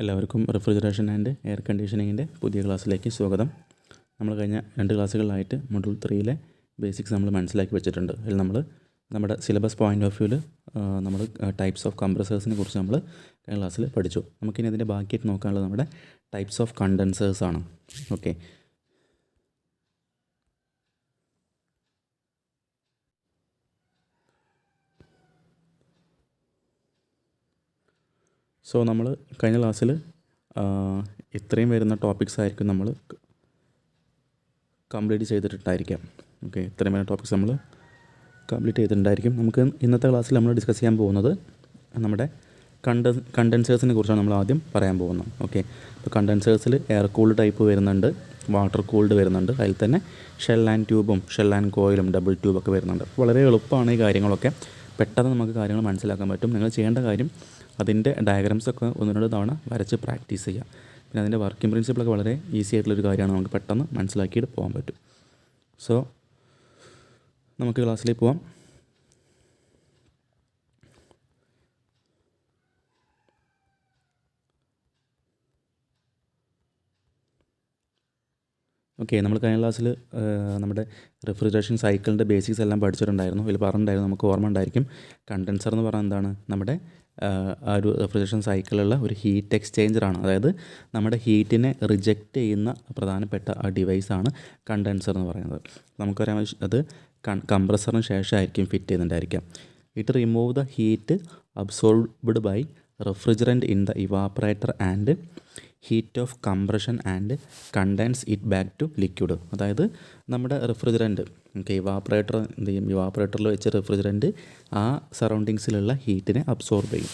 എല്ലാവർക്കും refrigeration and air കണ്ടീഷനിങ്ങിന്റെ പുതിയ ക്ലാസ്സിലേക്ക് സ്വാഗതം. നമ്മൾ കഴിഞ്ഞ രണ്ട് ക്ലാസ്സുകളിലായിട്ട് മൊഡ്യൂൾ ത്രീയിലെ ബേസിക്സ് നമ്മൾ മനസ്സിലാക്കി വെച്ചിട്ടുണ്ട്. അതിൽ നമ്മൾ നമ്മുടെ സിലബസ് പോയിന്റ് ഓഫ് വ്യൂവിൽ നമ്മൾ ടൈപ്സ് ഓഫ് കംപ്രസേഴ്സിനെ കുറിച്ച് നമ്മൾ കഴിഞ്ഞ ക്ലാസ്സിൽ പഠിച്ചു. നമുക്കിനി അതിന്റെ ബാക്കിയായിട്ട് നോക്കാനുള്ളത് നമ്മുടെ ടൈപ്സ് ഓഫ് കണ്ടൻസേഴ്സ് ആണ്. ഓക്കെ സോ നമ്മൾ കഴിഞ്ഞ ക്ലാസ്സിൽ ഇത്രയും വരുന്ന ടോപ്പിക്സ് ആയിരിക്കും നമ്മൾ കംപ്ലീറ്റ് ചെയ്തിട്ടുണ്ടായിരിക്കാം. ഓക്കെ ഇത്രയും വരുന്ന ടോപ്പിക്സ് നമ്മൾ കംപ്ലീറ്റ് ചെയ്തിട്ടുണ്ടായിരിക്കും. നമുക്ക് ഇന്നത്തെ ക്ലാസ്സിൽ നമ്മൾ ഡിസ്കസ് ചെയ്യാൻ പോകുന്നത് നമ്മുടെ കണ്ട കണ്ടൻസേഴ്സിനെ കുറിച്ചാണ് നമ്മൾ ആദ്യം പറയാൻ പോകുന്നത്. ഓക്കെ ഇപ്പോൾ കണ്ടൻസേഴ്സിൽ എയർ കൂൾഡ് ടൈപ്പ് വരുന്നുണ്ട് വാട്ടർ കൂൾഡ് വരുന്നുണ്ട്. അതിൽ തന്നെ ഷെൽ ആൻഡ് ട്യൂബും ഷെൽ ആൻഡ് കോയിലും ഡബിൾ ട്യൂബൊക്കെ വരുന്നുണ്ട്. വളരെ എളുപ്പമാണ് ഈ കാര്യങ്ങളൊക്കെ. പെട്ടെന്ന് നമുക്ക് കാര്യങ്ങൾ മനസ്സിലാക്കാൻ പറ്റും. നിങ്ങൾ ചെയ്യേണ്ട കാര്യം അതിന്റെ ഡയഗ്രാംസൊക്കെ ഒന്ന് രണ്ട് തവണ വരച്ച് പ്രാക്ടീസ് ചെയ്യുക. പിന്നെ അതിന്റെ വർക്കിംഗ് പ്രിൻസിപ്പിളൊക്കെ വളരെ ഈസി ആയിട്ടുള്ളൊരു കാര്യമാണ് നമുക്ക് പെട്ടെന്ന് മനസ്സിലാക്കിയിട്ട് പോകാൻ പറ്റും. സോ നമുക്ക് ക്ലാസ്സിലേക്ക് പോവാം. ഓക്കെ നമ്മൾ കഴിഞ്ഞ ക്ലാസ്സിൽ നമ്മുടെ റെഫ്രിജറേഷൻ സൈക്കിളിന്റെ ബേസിക്സ് എല്ലാം പഠിച്ചിട്ടുണ്ടായിരുന്നു. ഇതിൽ പറഞ്ഞിട്ടുണ്ടായിരുന്നു നമുക്ക് ഓർമ്മ ഉണ്ടായിരിക്കും. കണ്ടൻസർ എന്ന് പറഞ്ഞാൽ എന്താണ്? നമ്മുടെ ആ ഒരു റെഫ്രിജറേഷൻ സൈക്കിളുള്ള ഒരു ഹീറ്റ് എക്സ്ചേഞ്ചറാണ്. അതായത് നമ്മുടെ ഹീറ്റിനെ റിജക്റ്റ് ചെയ്യുന്ന പ്രധാനപ്പെട്ട ആ ഡിവൈസാണ് കണ്ടൻസർ എന്ന് പറയുന്നത്. നമുക്കറിയാം അത് കംപ്രസറിന് ശേഷമായിരിക്കും fit ചെയ്യുന്നുണ്ടായിരിക്കാം. It remove the heat absorbed by refrigerant in the evaporator and heat of compression and condense it back to liquid. അതായത് നമ്മുടെ റെഫ്രിജറന്റ് ഓക്കെ ഇവാപ്പറേറ്റർ എന്ത് ചെയ്യും? ഇവാപ്പറേറ്ററിൽ വെച്ച് റെഫ്രിജറന്റ് ആ സറൗണ്ടിങ്സിലുള്ള ഹീറ്റിനെ അബ്സോർബ് ചെയ്യും.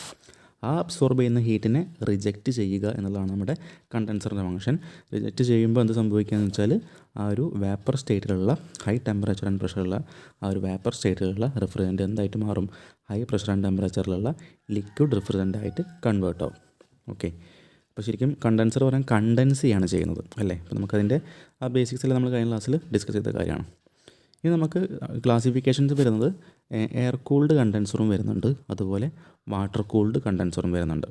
ആ അബ്സോർബ് ചെയ്യുന്ന ഹീറ്റിനെ റിജക്റ്റ് ചെയ്യുക എന്നുള്ളതാണ് നമ്മുടെ കണ്ടൻസറിന്റെ ഫംഗ്ഷൻ റിജക്റ്റ് ചെയ്യുമ്പോൾ എന്ത് സംഭവിക്കുകയെന്ന് വെച്ചാൽ ആ ഒരു വേപ്പർ സ്റ്റേറ്റിലുള്ള ഹൈ ടെമ്പറേച്ചർ ആൻഡ് പ്രഷറുള്ള ആ ഒരു വേപ്പർ സ്റ്റേറ്റിലുള്ള റെഫ്രിജറന്റ് എന്തായിട്ട് മാറും? ഹൈ പ്രഷർ ആൻഡ് ടെമ്പറേച്ചറിലുള്ള ലിക്വിഡ് റെഫ്രിജറന്റ് ആയിട്ട് കൺവേർട്ട് ആവും. ഓക്കെ അപ്പോൾ ശരിക്കും കണ്ടൻസർ പറയാൻ കണ്ടൻസ് ചെയ്യാണ് ചെയ്യുന്നത് അല്ലേ? അപ്പോൾ നമുക്കതിന്റെ ആ ബേസിക്സിൽ നമ്മൾ കഴിഞ്ഞ ക്ലാസ്സിൽ ഡിസ്കസ് ചെയ്ത കാര്യമാണ്. ഇനി നമുക്ക് ക്ലാസിഫിക്കേഷൻസ് വരുന്നത് എയർ കൂൾഡ് കണ്ടൻസറും വരുന്നുണ്ട് അതുപോലെ വാട്ടർ കൂൾഡ് കണ്ടൻസറും വരുന്നുണ്ട്.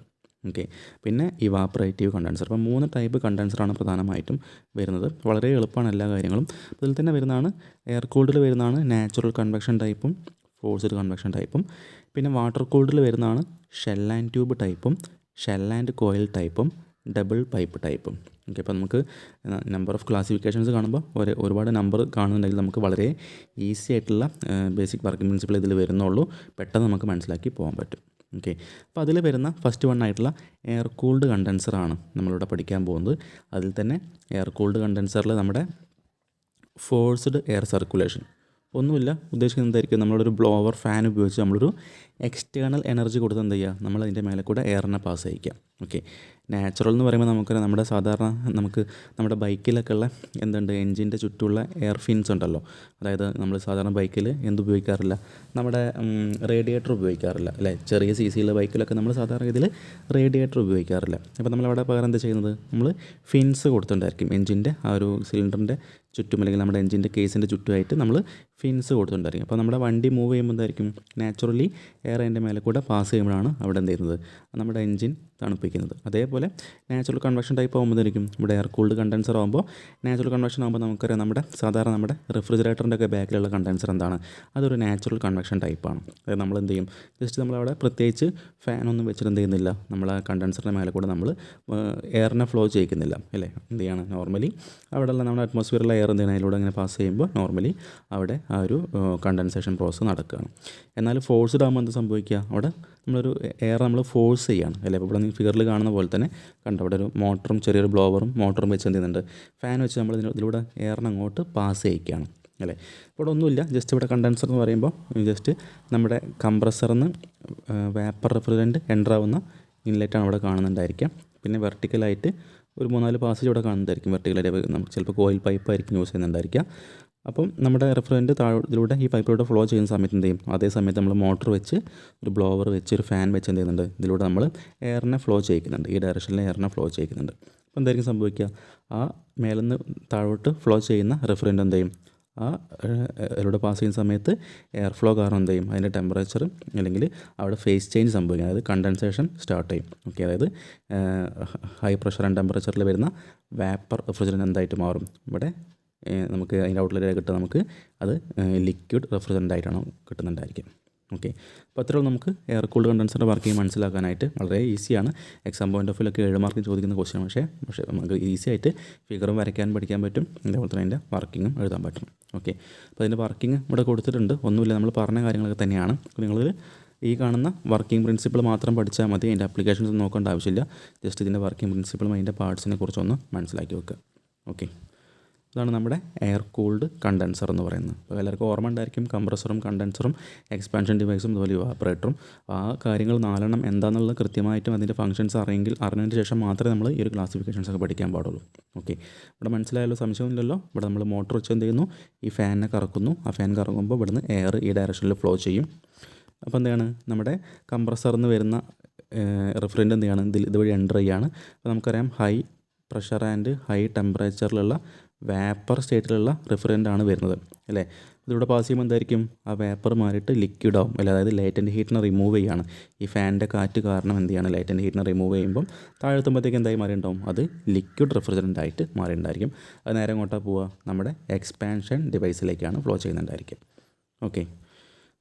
ഓക്കെ പിന്നെ ഇവാപ്പറേറ്റീവ് കണ്ടൻസർ അപ്പോൾ മൂന്ന് ടൈപ്പ് കണ്ടൻസറാണ് പ്രധാനമായിട്ടും വരുന്നത്. വളരെ എളുപ്പമാണ് എല്ലാ കാര്യങ്ങളും. അതിൽ തന്നെ വരുന്നതാണ് എയർ കൂൾഡിൽ വരുന്നതാണ് നാച്ചുറൽ കൺവെക്ഷൻ ടൈപ്പും ഫോഴ്സ്ഡ് കൺവെക്ഷൻ ടൈപ്പും പിന്നെ വാട്ടർ കൂൾഡിൽ വരുന്നതാണ് ഷെൽ ആൻഡ് ട്യൂബ് ടൈപ്പും ഷെൽ ആൻഡ് കോയിൽ ടൈപ്പും ഡബിൾ പൈപ്പ് ടൈപ്പും ഓക്കെ അപ്പോൾ നമുക്ക് നമ്പർ ഓഫ് ക്ലാസിഫിക്കേഷൻസ് കാണുമ്പോൾ ഒരു ഒരുപാട് നമ്പർ കാണുന്നുണ്ടെങ്കിൽ നമുക്ക് വളരെ ഈസി ആയിട്ടുള്ള ബേസിക് വർക്കിംഗ് പ്രിൻസിപ്പിൾ ഇതിൽ വരുന്നുള്ളൂ. പെട്ടെന്ന് നമുക്ക് മനസ്സിലാക്കി പോകാൻ പറ്റും. ഓക്കെ അപ്പോൾ അതിൽ വരുന്ന ഫസ്റ്റ് വൺ ആയിട്ടുള്ള എയർ കൂൾഡ് കണ്ടൻസറാണ് നമ്മളിവിടെ പഠിക്കാൻ പോകുന്നത്. അതിൽ തന്നെ എയർ കൂൾഡ് കണ്ടൻസറിൽ നമ്മുടെ ഫോഴ്സ്ഡ് എയർ സർക്കുലേഷൻ ഒന്നുമില്ല ഉദ്ദേശിക്കുന്നത് എന്തായിരിക്കും? നമ്മളൊരു ബ്ലോവർ ഫാൻ ഉപയോഗിച്ച് നമ്മളൊരു എക്സ്റ്റേണൽ എനർജി കൊടുത്ത് എന്ത് ചെയ്യുക? നമ്മൾ അതിന്റെ മേലെ കൂടെ എയറിനെ പാസ് ചെയ്യിക്കാം ഓക്കെ നാച്ചുറൽ എന്ന് പറയുമ്പോൾ നമുക്ക് നമ്മുടെ സാധാരണ നമുക്ക് നമ്മുടെ ബൈക്കിലൊക്കെ ഉള്ള എന്തുണ്ട് എൻജിന്റെ ചുറ്റുമുള്ള എയർ ഫിൻസ് ഉണ്ടല്ലോ. അതായത് നമ്മൾ സാധാരണ ബൈക്കിൽ എന്ത് ഉപയോഗിക്കാറില്ല? നമ്മുടെ റേഡിയേറ്റർ ഉപയോഗിക്കാറില്ല. അല്ലേ? ചെറിയ സി സിയിലെ ബൈക്കിലൊക്കെ നമ്മൾ സാധാരണ ഇതിൽ റേഡിയേറ്റർ ഉപയോഗിക്കാറില്ല. അപ്പോൾ നമ്മളവിടെ പകരം എന്താ ചെയ്യുന്നത്? നമ്മൾ ഫിൻസ് കൊടുത്തിട്ടുണ്ടായിരിക്കും. എൻജിന്റെ ആ ഒരു സിലിണ്ടറിന്റെ ചുറ്റും അല്ലെങ്കിൽ നമ്മുടെ എൻജിന്റെ കേസിന്റെ ചുറ്റുമായിട്ട് നമ്മൾ ഫിൻസ് കൊടുത്തിട്ടുണ്ടായിരിക്കും അപ്പോൾ നമ്മുടെ വണ്ടി മൂവ് ചെയ്യുമ്പോൾ എന്തായിരിക്കും? നാച്ചുറലി എയർ അതിന്റെ മേലെ കൂടെ പാസ് ചെയ്യുമ്പോഴാണ് അവിടെ എന്ത് ചെയ്യുന്നത്? നമ്മുടെ എൻജിൻ തണുപ്പിക്കുന്നത്. അതേപോലെ നാച്ചുറൽ കൺവെക്ഷൻ ടൈപ്പ് ആകുമ്പോഴായിരിക്കും ഇവിടെ എയർ കൂൾഡ് കണ്ടൻസർ ആകുമ്പോൾ നാച്ചുറൽ കൺവെക്ഷൻ ആകുമ്പോൾ നമുക്കറിയാം നമ്മുടെ സാധാരണ നമ്മുടെ റെഫ്രിജറേറ്ററിന്റെ ഒക്കെ ബാക്കിലുള്ള കണ്ടൻസർ എന്താണ്? അതൊരു നാച്ചുറൽ കൺവെക്ഷൻ ടൈപ്പാണ് അതായത് നമ്മൾ എന്ത് ചെയ്യും? ജസ്റ്റ് നമ്മളവിടെ പ്രത്യേകിച്ച് ഫാനൊന്നും വെച്ചിട്ട് എന്ത് ചെയ്യുന്നില്ല. നമ്മൾ ആ കണ്ടൻസറിന്റെ മേലെ കൂടെ നമ്മൾ എയറിനെ ഫ്ലോ ചെയ്യിക്കുന്നില്ല. അല്ലേ? എന്ത് ചെയ്യണം? നോർമലി അവിടെയുള്ള നമ്മുടെ അറ്റ്മോസ്ഫിയറിലെ എയർ എന്ത് ചെയ്യണം? അതിലൂടെ അങ്ങനെ പാസ് ചെയ്യുമ്പോൾ നോർമലി അവിടെ ആ ഒരു കണ്ടൻസേഷൻ പ്രോസസ്സ് നടക്കുകയാണ്. എന്നാൽ ഫോഴ്സ്ഡ് ആകുമ്പോൾ എന്ത് സംഭവിക്കുക? അവിടെ നമ്മളൊരു എയർ നമ്മൾ ഫോഴ്സ് ചെയ്യാണ്. അല്ലേ? ഇപ്പോൾ ഇവിടെ ഫിഗറിൽ കാണുന്ന പോലെ തന്നെ കണ്ടോ? ഇവിടെ ഒരു മോട്ടറും ചെറിയൊരു ബ്ലോവറും മോട്ടറും വെച്ച് എന്ത് ചെയ്യുന്നുണ്ട്? ഫാൻ വെച്ച് നമ്മൾ ഇതിലൂടെ എയറിനെ അങ്ങോട്ട് പാസ് ചെയ്യിക്കുകയാണ്. അല്ലേ? ഇവിടെ ഒന്നുമില്ല. ജസ്റ്റ് ഇവിടെ കണ്ടൻസർ എന്ന് പറയുമ്പോൾ ജസ്റ്റ് നമ്മുടെ കംപ്രസറിന്ന് വേപ്പർ റെഫ്രിജറന്റ് എന്റർ ആവുന്ന ഇൻലെറ്റാണ് ഇവിടെ കാണുന്നുണ്ടായിരിക്കാം പിന്നെ വെർട്ടിക്കലായിട്ട് ഒരു മൂന്നാൽ പാസേജ് ഇവിടെ കാണുന്നതായിരിക്കും. വെർട്ടിക്കലായിട്ട് ചിലപ്പോൾ കോയിൽ പൈപ്പായിരിക്കും യൂസ് ചെയ്യുന്നുണ്ടായിരിക്കാം അപ്പം നമ്മുടെ റെഫ്രിജറന്റ് താഴെ ഈ പൈപ്പിലൂടെ ഫ്ലോ ചെയ്യുന്ന സമയത്ത് എന്ത് ചെയ്യും? അതേ സമയത്ത് നമ്മൾ മോട്ടർ വെച്ച് ഒരു ബ്ലോവർ വെച്ച് ഒരു ഫാൻ വെച്ച് എന്ത് ചെയ്യുന്നുണ്ട്? ഇതിലൂടെ നമ്മൾ എയറിനെ ഫ്ലോ ചെയ്യിക്കുന്നുണ്ട്. ഈ ഡയറക്ഷനിൽ എയറിനെ ഫ്ലോ ചെയ്യിക്കുന്നുണ്ട്. അപ്പോൾ എന്തായിരിക്കും സംഭവിക്കുക? ആ മേലെന്ന് താഴോട്ട് ഫ്ലോ ചെയ്യുന്ന റെഫ്രിജറന്റ് എന്ത് ചെയ്യും? ആ അതിലൂടെ പാസ് ചെയ്യുന്ന സമയത്ത് എയർ ഫ്ലോ കാരണം എന്ത് ചെയ്യും? അതിന്റെ ടെമ്പറേച്ചർ അല്ലെങ്കിൽ അവിടെ ഫേസ് ചേഞ്ച് സംഭവിക്കും. അതായത് കണ്ടൻസേഷൻ സ്റ്റാർട്ട് ചെയ്യും. ഓക്കെ അതായത് ഹൈ പ്രഷർ ആൻഡ് ടെമ്പറേച്ചറിൽ വരുന്ന വാപ്പർ റെഫ്രിജറന്റ് എന്തായിട്ട് മാറും? ഇവിടെ നമുക്ക് അതിന്റെ ഔട്ട്ലെറ്റ് കിട്ടുക. നമുക്ക് അത് ലിക്വിഡ് റെഫ്രിജറന്റ് ആയിട്ടാണ് കിട്ടുന്നുണ്ടായിരിക്കും. ഓക്കെ അപ്പോൾ അത്രയും നമുക്ക് എയർ കൂൾഡ് കണ്ടൻസറിന്റെ വർക്കിംഗ് മനസ്സിലാക്കാനായിട്ട് വളരെ ഈസിയാണ് എക്സാം പോയിന്റ് ഓഫ് വ്യൂലൊക്കെ ഏഴ് മാർക്കിന് ചോദിക്കുന്ന ക്വസ്റ്റ്യൻ പക്ഷേ പക്ഷേ നമുക്ക് ഈസി ആയിട്ട് ഫിഗറും വരയ്ക്കാൻ പഠിക്കാൻ പറ്റും. അതേപോലെ തന്നെ അതിന്റെ വർക്കിങ്ങും എഴുതാൻ പറ്റും. ഓക്കെ അപ്പോൾ അതിന്റെ വർക്കിംഗ് ഇവിടെ കൊടുത്തിട്ടുണ്ട്. ഒന്നുമില്ല നമ്മൾ പറഞ്ഞ കാര്യങ്ങളൊക്കെ തന്നെയാണ്. നിങ്ങൾ ഈ കാണുന്ന വർക്കിംഗ് പ്രിൻസിപ്പിൾ മാത്രം പഠിച്ചാൽ മതി. അതിന്റെ അപ്ലിക്കേഷൻസ് നോക്കേണ്ട ആവശ്യമില്ല. ജസ്റ്റ് ഇതിന്റെ വർക്കിംഗ് പ്രിൻസിപ്പിളും അതിന്റെ പാർട്സിനെ കുറിച്ചൊന്ന് മനസ്സിലാക്കി വെക്കുക. ഓക്കെ ഇതാണ് നമ്മുടെ എയർ കൂൾഡ് കണ്ടൻസർ എന്ന് പറയുന്നത്. അപ്പോൾ എല്ലാവർക്കും ഓർമ്മ ഉണ്ടായിരിക്കും കംപ്രസറും കണ്ടൻസറും എക്സ്പാൻഷൻ ഡിവൈസും അതുപോലെ ഇവാപ്പറേറ്ററും ആ കാര്യങ്ങൾ നാലെണ്ണം എന്താണെന്നുള്ളത് കൃത്യമായിട്ടും അതിന്റെ ഫംഗ്ഷൻസ് അറിയെങ്കിൽ അറിഞ്ഞതിന് ശേഷം മാത്രമേ നമ്മൾ ഈ ഒരു ക്ലാസിഫിക്കേഷൻസ് ഒക്കെ പഠിക്കാൻ പാടുള്ളൂ. ഓക്കെ ഇവിടെ മനസ്സിലായല്ലോ സംശയമൊന്നുമില്ലല്ലോ ഇവിടെ നമ്മൾ മോട്ടോർ വെച്ച് എന്ത് ചെയ്യുന്നു? ഈ ഫാനിനെ കറക്കുന്നു. ആ ഫാൻ കറങ്ങുമ്പോൾ ഇവിടുന്ന് എയർ ഈ ഡയറക്ഷനിൽ ഫ്ലോ ചെയ്യും. അപ്പോൾ എന്താണ്? നമ്മുടെ കംപ്രസറിൽ നിന്ന് വരുന്ന റിഫ്രിന്റ് എന്ത് ഇതിൽ ഇതുവഴി എന്റർ ചെയ്യാണ്. അപ്പോൾ നമുക്കറിയാം ഹൈ പ്രഷർ ആൻഡ് ഹൈ ടെമ്പറേച്ചറിലുള്ള വേപ്പർ സ്റ്റേറ്റിലുള്ള റിഫ്രിജറന്റ് ആണ് വരുന്നത് അല്ലേ? ഇതിലൂടെ പാസ് ചെയ്യുമ്പോൾ എന്തായിരിക്കും? ആ വേപ്പർ മാറിയിട്ട് ലിക്വിഡ് ആവും അല്ല? അതായത് ലൈറ്റന്റ് ഹീറ്റിനെ റിമൂവ് ചെയ്യാണ്. ഈ ഫാനിന്റെ കാറ്റ് കാരണം എന്ത് ചെയ്യാണ്? ലൈറ്റന്റ് ഹീറ്റിനെ റിമൂവ് ചെയ്യുമ്പം താഴെത്തുമ്പോഴത്തേക്ക് എന്തായി മാറിയിട്ടുണ്ടാവും? അത് ലിക്വിഡ് റിഫ്രിജറന്റ് ആയിട്ട് മാറിയിട്ടുണ്ടായിരിക്കും. അത് നേരെ എങ്ങോട്ടാണ് പോവുക? നമ്മുടെ എക്സ്പാൻഷൻ ഡിവൈസിലേക്കാണ് ഫ്ലോ ചെയ്യുന്നുണ്ടായിരിക്കും ഓക്കെ